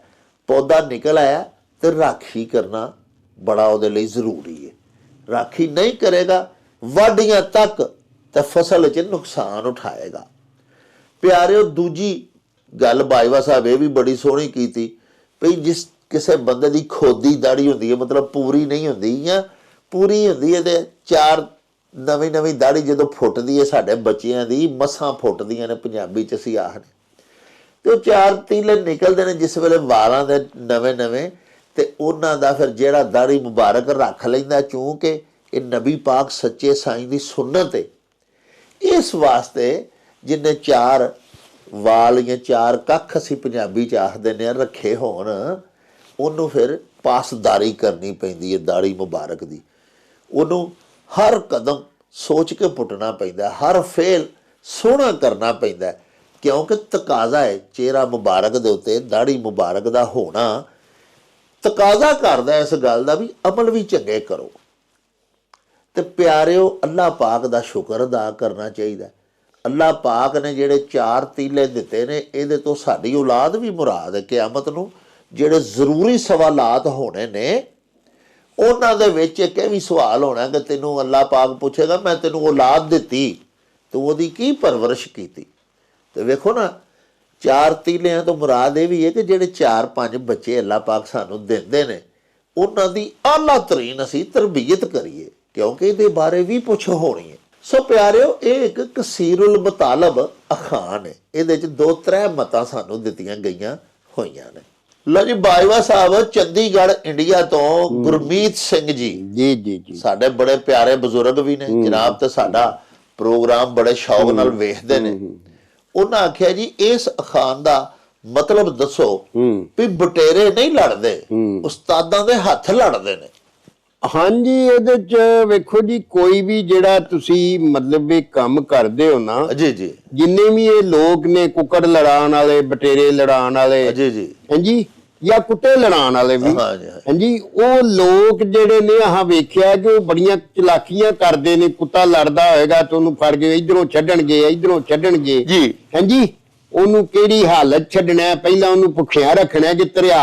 ਪੌਦਾ ਨਿਕਲ ਆਇਆ। ਤੇ ਰਾਖੀ ਕਰਨਾ ਬੜਾ ਉਹਦੇ ਲਈ ਜ਼ਰੂਰੀ ਹੈ। ਰਾਖੀ ਨਹੀਂ ਕਰੇਗਾ, ਵਾਢੀਆਂ ਤੱਕ ਤਾਂ ਫਸਲ 'ਚ ਨੁਕਸਾਨ ਉਠਾਏਗਾ। ਪਿਆਰਿਓ, ਦੂਜੀ ਗੱਲ ਬਾਈਵਾ ਸਾਹਿਬ ਇਹ ਵੀ ਬੜੀ ਸੋਹਣੀ ਕੀਤੀ ਵੀ ਜਿਸ ਕਿਸੇ ਬੰਦੇ ਦੀ ਖੋਦੀ ਦਾੜੀ ਹੁੰਦੀ ਹੈ, ਮਤਲਬ ਪੂਰੀ ਨਹੀਂ ਹੁੰਦੀ ਜਾਂ ਪੂਰੀ ਹੁੰਦੀ ਹੈ ਤੇ ਚਾਰ ਨਵੀਂ ਨਵੀਂ ਦਾੜੀ ਜਦੋਂ ਫੁੱਟਦੀ ਹੈ, ਸਾਡੇ ਬੱਚਿਆਂ ਦੀ ਮਸਾਂ ਫੁੱਟਦੀਆਂ ਨੇ ਪੰਜਾਬੀ ਚ ਅਸੀਂ ਆਖਦੇ ਤੇ ਉਹ ਚਾਰ ਤੀਲੇ ਨਿਕਲਦੇ ਨੇ ਜਿਸ ਵੇਲੇ ਵਾਲਾਂ ਦੇ ਨਵੇਂ ਨਵੇਂ ਤੇ ਉਹਨਾਂ ਦਾ ਫਿਰ ਜਿਹੜਾ ਦਾੜੀ ਮੁਬਾਰਕ ਰੱਖ ਲੈਂਦਾ ਚੂੰਕਿ, ਇਹ ਨਬੀ ਪਾਕ ਸੱਚੇ ਸਾਈਂ ਦੀ ਸੁਨਨਤ ਹੈ ਇਸ ਵਾਸਤੇ ਜਿੰਨੇ ਚਾਰ ਵਾਲ ਜਾਂ ਚਾਰ ਕੱਖ ਅਸੀਂ ਪੰਜਾਬੀ ਚ ਆਖਦੇ ਨੇ ਰੱਖੇ ਹੋਣ, ਉਹਨੂੰ ਫਿਰ ਪਾਸਦਾਰੀ ਕਰਨੀ ਪੈਂਦੀ ਹੈ ਦਾੜੀ ਮੁਬਾਰਕ ਦੀ। ਉਹਨੂੰ ਹਰ ਕਦਮ ਸੋਚ ਕੇ ਪੁੱਟਣਾ ਪੈਂਦਾ, ਹਰ ਫੇਲ ਸੋਹਣਾ ਕਰਨਾ ਪੈਂਦਾ, ਕਿਉਂਕਿ ਤਕਾਜ਼ਾ ਹੈ ਚਿਹਰਾ ਮੁਬਾਰਕ ਦੇ ਉੱਤੇ ਦਾੜੀ ਮੁਬਾਰਕ ਦਾ ਹੋਣਾ ਤਕਾਜ਼ਾ ਕਰਦਾ ਇਸ ਗੱਲ ਦਾ ਵੀ ਅਮਲ ਵੀ ਚੰਗੇ ਕਰੋ। ਤੇ ਪਿਆਰਿਓ ਅੱਲਾਹ ਪਾਕ ਦਾ ਸ਼ੁਕਰ ਅਦਾ ਕਰਨਾ ਚਾਹੀਦਾ ਹੈ। ਅੱਲਾਹ ਪਾਕ ਨੇ ਜਿਹੜੇ ਚਾਰ ਤੀਲੇ ਦਿੱਤੇ ਨੇ, ਇਹਦੇ ਤੋਂ ਸਾਡੀ ਔਲਾਦ ਵੀ ਮੁਰਾਦ ਹੈ ਕਿਆਮਤ ਨੂੰ। ਜਿਹੜੇ ਜ਼ਰੂਰੀ ਸਵਾਲਾਤ ਹੋਣੇ ਨੇ, ਉਹਨਾਂ ਦੇ ਵਿੱਚ ਇੱਕ ਇਹ ਵੀ ਸਵਾਲ ਹੋਣਾ ਕਿ ਤੈਨੂੰ ਅੱਲਾਹ ਪਾਕ ਪੁੱਛੇਗਾ, ਮੈਂ ਤੈਨੂੰ ਔਲਾਦ ਦਿੱਤੀ। ਤੂੰ ਉਹਦੀ ਕੀ ਪਰਵਰਿਸ਼ ਕੀਤੀ? ਤੇ ਵੇਖੋ ਨਾ ਚਾਰ ਤੀਲਿਆਂ ਤੋਂ ਮੁਰਾਦ ਇਹ ਵੀ ਹੈ ਕਿ ਜਿਹੜੇ ਚਾਰ ਪੰਜ ਬੱਚੇ ਅੱਲਾਹ ਪਾਕ ਸਾਨੂੰ ਦਿੰਦੇ ਨੇ ਉਹਨਾਂ ਦੀ ਆਲਾ ਤਰੀਨ ਅਸੀਂ ਤਰਬੀਅਤ ਕਰੀਏ ਕਿਉਂਕਿ ਇਹਦੇ ਬਾਰੇ ਵੀ ਪੁੱਛ ਹੋਣੀ ਹੈ। ਸੋ ਪਿਆਰਿਓ ਇਹ ਇੱਕ ਕਸੀਰੁਲ ਮਤਾਲਬ ਅਖਾਨ ਹੈ। ਇਹਦੇ ਚ ਦੋ ਤਰੇ ਮਤਾਂ ਸਾਨੂੰ ਦਿੱਤੀਆਂ ਗਈਆਂ ਹੋਈਆਂ ਨੇ। ਲਓ ਜੀ ਬਾਈਵਾ ਸਾਹਿਬ ਚੰਡੀਗੜ੍ਹ ਇੰਡੀਆ ਤੋਂ ਗੁਰਮੀਤ ਸਿੰਘ ਜੀ। ਜੀ ਜੀ ਜੀ। ਸਾਡੇ ਬੜੇ ਪਿਆਰੇ ਬਜ਼ੁਰਗ ਵੀ ਨੇ। ਜਨਾਬ ਤੇ ਸਾਡਾ ਪ੍ਰੋਗਰਾਮ ਬੜੇ ਸ਼ੌਕ ਨਾਲ ਵੇਖਦੇ ਨੇ। ਉਹਨਾਂ ਆਖਿਆ ਜੀ ਇਸ ਅਖਾਨ ਦਾ ਮਤਲਬ ਦੱਸੋ ਵੀ ਬਟੇਰੇ ਨਹੀਂ ਲੜਦੇ ਉਸਤਾਦਾਂ ਦੇ ਹੱਥ ਲੜਦੇ ਨੇ। ਹਾਂਜੀ ਇਹਦੇ ਚ ਵੇਖੋ ਜੀ ਕੋਈ ਵੀ ਜਿਹੜਾ ਤੁਸੀਂ ਮਤਲਬ ਇਹ ਕੰਮ ਕਰਦੇ ਹੋ ਨਾ ਜੀ ਜੀ। ਜਿੰਨੇ ਵੀ ਇਹ ਲੋਕ ਨੇ ਕੁੱਕੜ ਲੜਾਉਣ ਵਾਲੇ ਬਟੇਰੇ ਲੜਾਉਣ ਵਾਲੇ ਜੀ ਜੀ। ਹਾਂਜੀ ਜਾਂ ਕੁੱਤੇ ਲੜਾਉਣ ਵਾਲੇ ਵੀ ਹਾਂ ਹਾਂ। ਹਾਂਜੀ ਉਹ ਲੋਕ ਜਿਹੜੇ ਨੇ ਆਹ ਵੇਖਿਆ ਕਿ ਉਹ ਬੜੀਆਂ ਚਲਾਕੀਆਂ ਕਰਦੇ ਨੇ ਕੁੱਤਾ ਲੜਦਾ ਹੋਏਗਾ ਤੇ ਉਹਨੂੰ ਫੜ ਕੇ ਇਧਰੋਂ ਛੱਡਣਗੇ ਇਧਰੋਂ ਛੱਡਣਗੇ ਜੀ ਹਾਂਜੀ ਉਹਨੂੰ ਕਿਹੜੀ ਹਾਲਤ ਛੱਡਣਾ ਹੈ, ਪਹਿਲਾਂ ਉਹਨੂੰ ਭੁੱਖਿਆ ਰੱਖਣਾ ਹੈ ਕਿ ਧਰਿਆ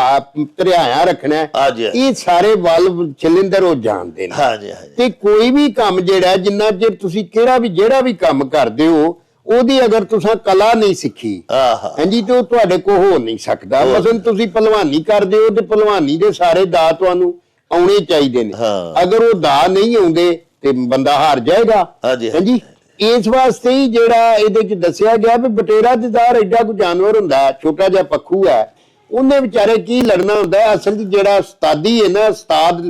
ਧਰਿਆਇਆ ਰੱਖਣਾ ਹੈ। ਹਾਂ ਹਾਂ। ਇਹ ਸਾਰੇ ਵੱਲ ਛਿਲਿੰਦਰ ਉਹ ਜਾਣਦੇ ਨੇ ਹਾਂ ਹਾਂ ਤੇ ਕੋਈ ਵੀ ਕੰਮ ਜਿਹੜਾ ਹੈ, ਜਿੰਨਾ ਚਿਰ ਤੁਸੀਂ ਕਿਹੜਾ ਵੀ ਜਿਹੜਾ ਵੀ ਕੰਮ ਕਰਦੇ ਹੋ ਉਹਦੀ ਅਗਰ ਤੁਸੀਂ ਕਲਾ ਨਹੀਂ ਸਿੱਖੀ ਆਹਾ। ਹਾਂਜੀ ਤੇ ਉਹ ਤੁਹਾਡੇ ਕੋਲ ਹੋ ਨਹੀਂ ਸਕਦਾ। ਮਸਲਨ ਤੁਸੀਂ ਪਹਿਲਵਾਨੀ ਕਰਦੇ ਹੋ ਤੇ ਪਹਿਲਵਾਨੀ ਦੇ ਸਾਰੇ ਦਾ ਤੁਹਾਨੂੰ ਆਉਣੇ ਚਾਹੀਦੇ ਨੇ। ਅਗਰ ਉਹ ਦਾ ਨਹੀਂ ਆਉਂਦੇ ਤੇ ਬੰਦਾ ਹਾਰ ਜਾਏਗਾ। ਹਾਂਜੀ, ਇਸ ਵਾਸਤੇ ਹੀ ਜਿਹੜਾ ਇਹਦੇ ਚ ਦੱਸਿਆ ਗਿਆ ਵੀ ਬਟੇਰਾ ਦੇ ਦਾਰ ਐਡਾ ਕੋ ਜਾਨਵਰ ਹੁੰਦਾ ਛੋਟਾ ਜਿਹਾ ਪੱਖੂ ਹੈ ਉਹਨੇ ਵਿਚਾਰੇ ਕੀ ਲੜਨਾ ਹੁੰਦਾ? ਅਸਲ 'ਚ ਜਿਹੜਾ ਉਸਤਾਦੀ ਹੈ ਨਾ ਉਸਤਾਦ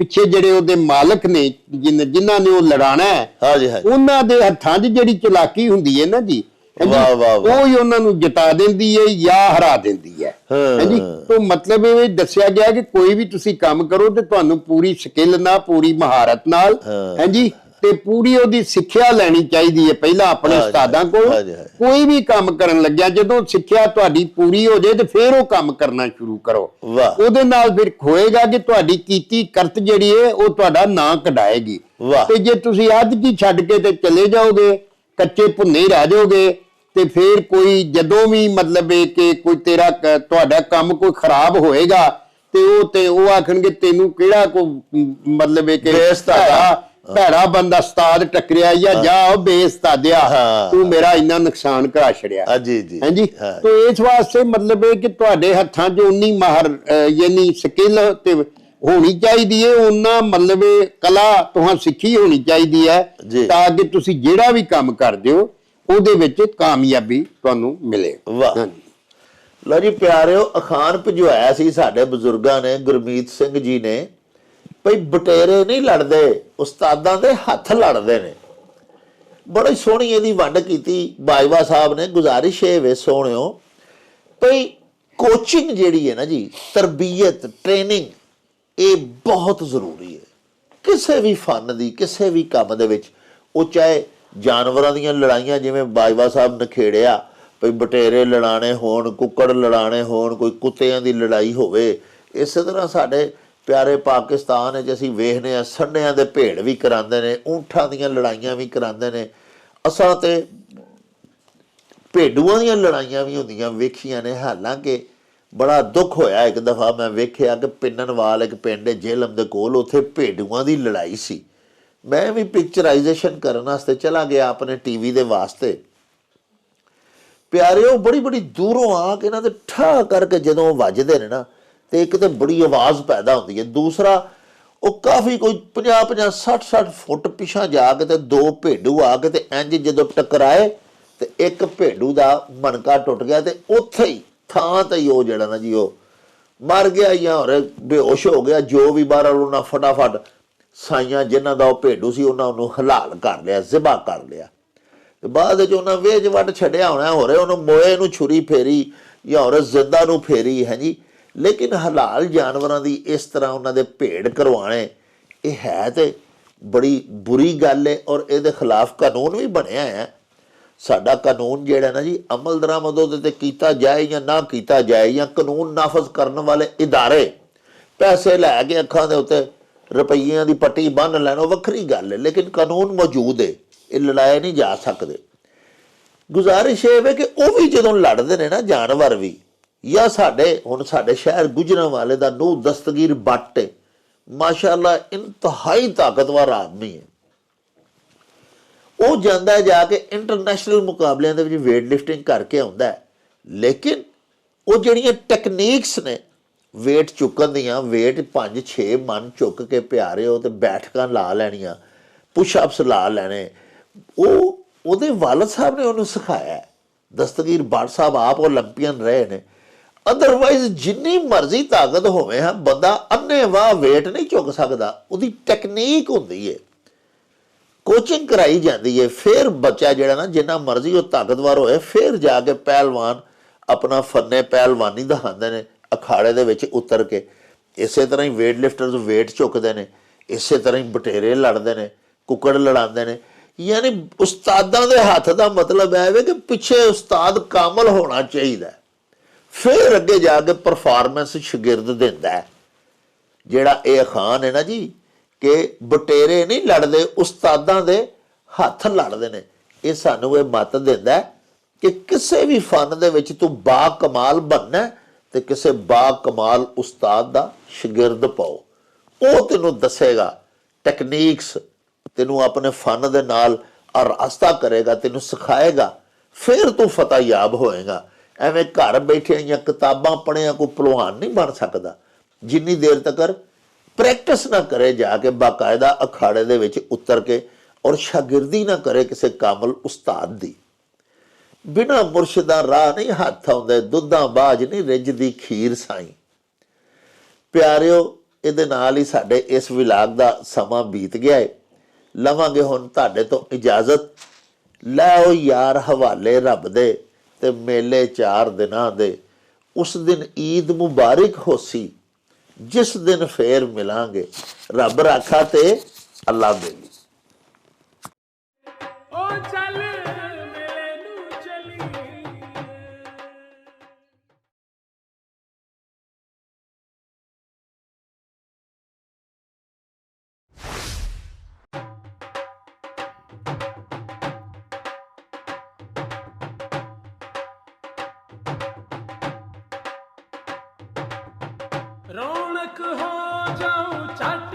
ਪਿੱਛੇ ਜਿਹੜੇ ਉਹਦੇ ਮਾਲਕ ਨੇ ਜਿਨ- ਜਿਨ੍ਹਾਂ ਨੇ ਉਹ ਲੜਾਣਾ ਹੈ ਹਾਂ ਜੀ ਹਾਂ ਜੀ। ਉਹਨਾਂ ਦੇ ਹੱਥਾਂ 'ਚ ਜਿਹੜੀ ਚਲਾਕੀ ਹੁੰਦੀ ਹੈ ਨਾ ਜੀ ਹਾਂਜੀ, ਵਾਹ, ਵਾਹ, ਵਾਹ। ਉਹ ਹੀ ਉਹਨਾਂ ਨੂੰ ਜਿਤਾ ਦਿੰਦੀ ਹੈ ਜਾਂ ਹਰਾ ਦਿੰਦੀ ਹੈ ਹਾਂ। ਹਾਂਜੀ ਤੋਂ ਮਤਲਬ ਇਹ ਦੱਸਿਆ ਗਿਆ ਕਿ ਕੋਈ ਵੀ ਤੁਸੀਂ ਕੰਮ ਕਰੋ ਤੇ ਤੁਹਾਨੂੰ ਪੂਰੀ ਸਕਿੱਲ ਨਾਲ ਪੂਰੀ ਮਹਾਰਤ ਨਾਲ ਹਾਂ। ਹਾਂਜੀ ਤੇ ਪੂਰੀ ਉਹਦੀ ਸਿੱਖਿਆ ਲੈਣੀ ਚਾਹੀਦੀ ਹੈ ਪਹਿਲਾਂ ਆਪਣੇ ਉਸਤਾਦਾਂ ਕੋਲ। ਕੋਈ ਵੀ ਕੰਮ ਕਰਨ ਲੱਗਿਆ ਜਦੋਂ ਸਿੱਖਿਆ ਤੁਹਾਡੀ ਪੂਰੀ ਹੋ ਜਾਏ ਤੇ ਫਿਰ ਉਹ ਕੰਮ ਕਰਨਾ ਸ਼ੁਰੂ ਕਰੋ। ਉਹਦੇ ਨਾਲ ਫਿਰ ਹੋਏਗਾ ਕਿ ਤੁਹਾਡੀ ਕੀਤੀ ਕਰਤ ਜਿਹੜੀ ਹੈ ਉਹ ਤੁਹਾਡਾ ਨਾਂ ਕਢਾਏਗੀ। ਤੇ ਜੇ ਤੁਸੀਂ ਅੱਜ ਕੀ ਛੱਡ ਕੇ ਤੇ ਚਲੇ ਜਾਓਗੇ ਕੱਚੇ ਭੁੰਨੇ ਰਹਿ ਜਾਓਗੇ ਤੇ ਫਿਰ ਕੋਈ ਜਦੋਂ ਵੀ ਮਤਲਬ ਇਹ ਕਿ ਕੋਈ ਤੇਰਾ ਤੁਹਾਡਾ ਕੰਮ ਕੋਈ ਖਰਾਬ ਹੋਏਗਾ ਤੇ ਉਹ ਤੇ ਉਹ ਆਖਣਗੇ ਤੈਨੂੰ ਕਿਹੜਾ ਕੋ ਮਤਲਬ ਇਹ ਕਿ ਬੇਇੱਜ਼ਤਾ ਭੈੜਾ- ਭੈੜਾ ਬੰਦਾ ਉਸਤਾਦ ਟੱਕਰਿਆ ਜਾਂ ਜਾ ਉਹ ਬੇਇੱਜ਼ਤਾਦਿਆ ਹਾਂ। ਤੂੰ ਮੇਰਾ ਇੰਨਾ ਨੁਕਸਾਨ ਕਰਾ ਛੜਿਆ ਹਾਂ ਜੀ ਹਾਂਜੀ ਤੋ ਇਸ ਵਾਸਤੇ ਮਤਲਬ ਇਹ ਕਿ ਤੁਹਾਡੇ ਹੱਥਾਂ 'ਚ ਉਨੀ ਮਾਹਰ ਯਾਨੀ ਸਕਿੱਲ ਤੇ ਹੋਣੀ ਚਾਹੀਦੀ ਹੈ ਉਹਨਾਂ ਮਤਲਬ ਕਲਾ ਤੁਹਾਂ ਸਿੱਖੀ ਹੋਣੀ ਚਾਹੀਦੀ। ਹੈ ਤਾਂ ਕਿ ਤੁਸੀਂ ਜਿਹੜਾ ਵੀ ਕੰਮ ਕਰਦੇ ਹੋ ਉਹਦੇ ਵਿੱਚ ਕਾਮਯਾਬੀ ਤੁਹਾਨੂੰ ਮਿਲੇ। ਵਾਹ। ਹਾਂਜੀ ਲਓ ਜੀ ਪਿਆਰਿਓ ਅਖਾਨ ਭਜਵਾਇਆ ਸੀ ਸਾਡੇ ਬਜ਼ੁਰਗਾਂ ਨੇ ਗੁਰਮੀਤ ਸਿੰਘ ਜੀ ਨੇ। ਭਈ ਬਟੇਰੇ ਨਹੀਂ ਲੜਦੇ, ਉਸਤਾਦਾਂ ਦੇ ਹੱਥ ਲੜਦੇ ਨੇ। ਬੜੀ ਸੋਹਣੀ ਇਹਦੀ ਵੰਡ ਕੀਤੀ, ਬਾਜਵਾ ਸਾਹਿਬ ਨੇ ਗੁਜ਼ਾਰਿਸ਼ ਇਹ ਵੇ, ਸੋਹਣਿਓ, ਭਈ ਕੋਚਿੰਗ ਜਿਹੜੀ ਹੈ ਨਾ ਜੀ, ਤਰਬੀਅਤ ਟ੍ਰੇਨਿੰਗ ਇਹ ਬਹੁਤ ਜ਼ਰੂਰੀ ਹੈ। ਕਿਸੇ ਵੀ ਫਨ ਦੀ, ਕਿਸੇ ਵੀ ਕੰਮ ਦੇ ਵਿੱਚ, ਉਹ ਚਾਹੇ ਜਾਨਵਰਾਂ ਦੀਆਂ ਲੜਾਈਆਂ ਜਿਵੇਂ ਬਾਜਵਾ ਸਾਹਿਬ ਨਖੇੜਿਆ ਭਈ ਬਟੇਰੇ ਲੜਾਣੇ ਹੋਣ, ਕੁੱਕੜ ਲੜਾਣੇ ਹੋਣ, ਕੋਈ ਕੁੱਤਿਆਂ ਦੀ ਲੜਾਈ ਹੋਵੇ, ਇਸੇ ਤਰ੍ਹਾਂ ਸਾਡੇ ਪਿਆਰੇ ਪਾਕਿਸਤਾਨ ਵਿੱਚ ਅਸੀਂ ਵੇਖਨੇ ਆ ਸੰਡਿਆਂ ਦੇ ਭੇੜ ਵੀ ਕਰਾਉਂਦੇ ਨੇ, ਊਂਠਾਂ ਦੀਆਂ ਲੜਾਈਆਂ ਵੀ ਕਰਾਉਂਦੇ ਨੇ, ਅਸਾਂ ਤੇ ਭੇਡੂਆਂ ਦੀਆਂ ਲੜਾਈਆਂ ਵੀ ਹੁੰਦੀਆਂ, ਵੇਖੀਆਂ ਨੇ ਹਾਲਾਂਕਿ ਬੜਾ ਦੁੱਖ ਹੋਇਆ ਇੱਕ ਦਫਾ, ਮੈਂ ਵੇਖਿਆ ਕਿ ਪਿੰਨਨਵਾਲ ਇੱਕ ਪਿੰਡ ਹੈ ਜੇਲਮ ਦੇ ਕੋਲ, ਉੱਥੇ ਭੇਡੂਆਂ ਦੀ ਲੜਾਈ ਸੀ। ਮੈਂ ਵੀ ਪਿਕਚਰਾਈਜੇਸ਼ਨ ਕਰਨ ਵਾਸਤੇ ਚਲਾ ਗਿਆ ਆਪਣੇ ਟੀਵੀ ਦੇ ਵਾਸਤੇ। ਪਿਆਰਿਓ ਬੜੀ ਬੜੀ ਦੂਰੋਂ ਆ ਕੇ ਇਹਨਾਂ ਦੇ ਠਾ ਕਰਕੇ ਜਦੋਂ ਉਹ ਵੱਜਦੇ ਨੇ ਨਾ ਤੇ ਇੱਕ ਤੇ ਬੜੀ ਆਵਾਜ਼ ਪੈਦਾ ਹੁੰਦੀ ਹੈ। ਦੂਸਰਾ, ਉਹ ਕਾਫੀ ਕੋਈ 50 50 60 60 ਫੁੱਟ ਪਿਛਾਂ ਜਾ ਕੇ ਤੇ ਦੋ ਭੇਡੂ ਆ ਕੇ ਤੇ ਇੰਜ ਜਦੋਂ ਟਕਰਾਏ ਤੇ ਇੱਕ ਭੇਡੂ ਦਾ ਮਣਕਾ ਟੁੱਟ ਗਿਆ ਤੇ ਉੱਥੇ ਹੀ ਥਾਂ ਤੇ ਹੀ ਉਹ ਜਿਹੜਾ ਨਾ ਜੀ ਉਹ ਮਰ ਗਿਆ ਜਾਂ ਹੋਰ ਬੇਹੋਸ਼ ਹੋ ਗਿਆ, ਜੋ ਵੀ ਬਾਹਰ ਉਹਨਾਂ ਫਟਾਫਟ ਸਾਈਆਂ ਜਿਨ੍ਹਾਂ ਦਾ ਉਹ ਭੇਡੂ ਸੀ ਉਹਨਾਂ ਨੂੰ ਹਲਾਲ ਕਰ ਲਿਆ ਜ਼ਿਬਾ ਕਰ ਲਿਆ। ਤੇ ਬਾਅਦ ਵਿੱਚ ਉਹਨਾਂ ਵੇਜ ਵੱਟ ਛੱਡਿਆ ਹੋਣਾ, ਹੋਰੇ ਉਹਨੂੰ ਮੋਏ ਨੂੰ ਛੁਰੀ ਫੇਰੀ ਜਾਂ ਹੋਰ ਜ਼ਿੰਦਾ ਨੂੰ ਫੇਰੀ, ਹੈ ਜੀ। ਲੇਕਿਨ ਹਲਾਲ ਜਾਨਵਰਾਂ ਦੀ ਇਸ ਤਰ੍ਹਾਂ ਉਹਨਾਂ ਦੇ ਭੇਡ ਕਰਵਾਣੇ ਇਹ ਹੈ ਤੇ ਬੜੀ ਬੁਰੀ ਗੱਲ ਹੈ ਔਰ ਇਹਦੇ ਖਿਲਾਫ ਕਾਨੂੰਨ ਵੀ ਬਣਿਆ ਹੈ ਸਾਡਾ ਕਾਨੂੰਨ ਜਿਹੜਾ ਨਾ ਜੀ, ਅਮਲ ਦਰਾਮਦ ਉਹਦੇ ਤੇ ਕੀਤਾ ਜਾਏ ਜਾਂ ਨਾ ਕੀਤਾ ਜਾਏ ਜਾਂ ਕਾਨੂੰਨ ਨਾਫਜ਼ ਕਰਨ ਵਾਲੇ ਇਦਾਰੇ, ਪੈਸੇ ਲੈ ਕੇ ਅੱਖਾਂ ਦੇ ਉੱਤੇ ਰੁਪਈਆਂ ਦੀ ਪੱਟੀ ਬੰਨ ਲੈਣ, ਉਹ ਵੱਖਰੀ ਗੱਲ ਹੈ ਲੇਕਿਨ ਕਾਨੂੰਨ ਮੌਜੂਦ ਹੈ ਇਹ ਲੜਾਏ ਨਹੀਂ ਜਾ ਸਕਦੇ। ਗੁਜ਼ਾਰਿਸ਼ ਇਹ ਹੈ ਕਿ ਉਹ ਵੀ ਜਦੋਂ ਲੜਦੇ ਨੇ ਨਾ, ਜਾਨਵਰ ਵੀ ਜਾਂ ਸਾਡੇ, ਹੁਣ ਸਾਡੇ ਸ਼ਹਿਰ ਗੁਜਰਾਂ ਵਾਲੇ ਦਾ ਨੂ ਦਸਤਗੀਰ ਬੱਟ ਮਾਸ਼ਾਅੱਲਾ ਇੰਤਹਾਈ ਤਾਕਤਵਰ ਆਦਮੀ ਹੈ ਉਹ ਜਾਂਦਾ ਜਾ ਕੇ ਇੰਟਰਨੈਸ਼ਨਲ ਮੁਕਾਬਲਿਆਂ ਦੇ ਵਿੱਚ weight lifting ਕਰਕੇ ਆਉਂਦਾ ਹੈ। ਲੇਕਿਨ ਉਹ ਜਿਹੜੀਆਂ ਟੈਕਨੀਕਸ ਨੇ, weight ਚੁੱਕਣ ਦੀਆਂ, weight 5-6 ਮਨ ਚੁੱਕ ਕੇ ਪਿਆਰੇ ਉਹ ਤੇ ਬੈਠਕਾਂ ਲਾ ਲੈਣੀਆਂ ਪੁਸ਼ ਅਪਸ ਲਾ ਲੈਣੇ। ਉਹ, ਉਹਦੇ ਵਾਲਦ ਸਾਹਿਬ ਨੇ ਉਹਨੂੰ ਸਿਖਾਇਆ ਦਸਤਗੀਰ ਬਾੜ ਸਾਹਿਬ ਆਪ 올림픽ੀਅਨ ਰਹੇ ਨੇ। ਅਦਰਵਾਈਜ਼ ਜਿੰਨੀ ਮਰਜ਼ੀ ਤਾਕਤ ਹੋਵੇ ਹਾਂ ਬੰਦਾ ਅੰਨੇ ਵਾਹ weight ਨਹੀਂ ਚੁੱਕ ਸਕਦਾ। ਉਹਦੀ ਟੈਕਨੀਕ ਹੁੰਦੀ ਹੈ ਕੋਚਿੰਗ ਕਰਾਈ ਜਾਂਦੀ ਹੈ ਫਿਰ ਬੱਚਾ ਜਿਹੜਾ ਨਾ, ਜਿੰਨਾ ਮਰਜ਼ੀ ਉਹ ਤਾਕਤਵਰ ਹੋਏ, ਫਿਰ ਜਾ ਕੇ ਪਹਿਲਵਾਨ ਆਪਣਾ ਫੰਨੇ ਪਹਿਲਵਾਨੀ ਦਿਖਾਉਂਦੇ ਨੇ, ਅਖਾੜੇ ਦੇ ਵਿੱਚ ਉਤਰ ਕੇ। ਇਸੇ ਤਰ੍ਹਾਂ ਹੀ weight ਲਿਫਟਰਸ weight ਚੁੱਕਦੇ ਨੇ। ਇਸੇ ਤਰ੍ਹਾਂ ਹੀ ਬਟੇਰੇ ਲੜਦੇ ਨੇ, ਕੁੱਕੜ ਲੜਾਉਂਦੇ ਨੇ। ਯਾਨੀ ਉਸਤਾਦਾਂ ਦੇ ਹੱਥ ਦਾ ਮਤਲਬ ਹੈ ਵੇ ਕਿ ਪਿੱਛੇ ਉਸਤਾਦ ਕਾਮਲ ਹੋਣਾ ਚਾਹੀਦਾ। ਫਿਰ ਅੱਗੇ ਜਾ ਕੇ ਪਰਫਾਰਮੈਂਸ ਸ਼ਾਗਿਰਦ ਦਿੰਦਾ ਜਿਹੜਾ ਇਹ ਖਾਨ ਹੈ ਨਾ ਜੀ, ਕਿ ਬਟੇਰੇ ਨਹੀਂ ਲੜਦੇ, ਉਸਤਾਦਾਂ ਦੇ ਹੱਥ ਲੜਦੇ ਨੇ। ਇਹ ਸਾਨੂੰ ਇਹ ਮਤ ਦਿੰਦਾ ਕਿ ਕਿਸੇ ਵੀ ਫਨ ਦੇ ਵਿੱਚ ਤੂੰ ਬਾ ਕਮਾਲ ਬਣਨਾ ਹੈ ਤੇ ਕਿਸੇ ਬਾ ਕਮਾਲ ਉਸਤਾਦ ਦਾ ਸ਼ਾਗਿਰਦ ਪਾਓ। ਉਹ ਤੈਨੂੰ ਦੱਸੇਗਾ ਟੈਕਨੀਕਸ ਤੈਨੂੰ ਆਪਣੇ ਫਨ ਦੇ ਨਾਲ ਅਰਾਸਤਾ ਕਰੇਗਾ, ਤੈਨੂੰ ਸਿਖਾਏਗਾ। ਫਿਰ ਤੂੰ ਫਤਿਹਯਾਬ ਹੋਏਗਾ। ਐਵੇਂ ਘਰ ਬੈਠੇ ਜਾਂ ਕਿਤਾਬਾਂ ਪੜ੍ਹਿਆ ਕੋਈ ਪਹਿਲਵਾਨ ਨਹੀਂ ਬਣ ਸਕਦਾ। ਜਿੰਨੀ ਦੇਰ ਤੱਕ ਪ੍ਰੈਕਟਿਸ ਨਾ ਕਰੇ ਜਾ ਕੇ ਬਾਕਾਇਦਾ ਅਖਾੜੇ ਦੇ ਵਿੱਚ ਉਤਰ ਕੇ ਔਰ ਸ਼ਾਗਿਰਦੀ ਨਾ ਕਰੇ ਕਿਸੇ ਕਾਮਲ ਉਸਤਾਦ ਦੀ। ਬਿਨਾ ਮੁਰਸ਼ਿਦਾ ਰਾਹ ਨਹੀਂ ਹੱਥ ਆਉਂਦੇ, ਦੁੱਧਾਂ ਬਾਜ ਨਹੀਂ ਰਿੱਝਦੀ ਖੀਰ ਸਾਈ। ਪਿਆਰਿਓ, ਇਹਦੇ ਨਾਲ ਹੀ ਸਾਡੇ ਇਸ ਵਿਲਾਗ ਦਾ ਸਮਾਂ ਬੀਤ ਗਿਆ ਹੈ ਲਵਾਂਗੇ ਹੁਣ ਤੁਹਾਡੇ ਤੋਂ ਇਜਾਜ਼ਤ। ਲੈ ਉਹ ਯਾਰ ਹਵਾਲੇ ਰੱਬ ਦੇ। ਤੇ ਮੇਲੇ ਚਾਰ ਦਿਨਾਂ ਦੇ, ਉਸ ਦਿਨ ਈਦ ਮੁਬਾਰਕ ਹੋਸੀ ਜਿਸ ਦਿਨ ਫੇਰ ਮਿਲਾਂਗੇ। ਰੱਬ ਰਾਖਾ ਤੇ ਅੱਲਾ ਬੇਲੀ ਰੌਣਕ ਹੋ ਜਾਉ ਛੱਟ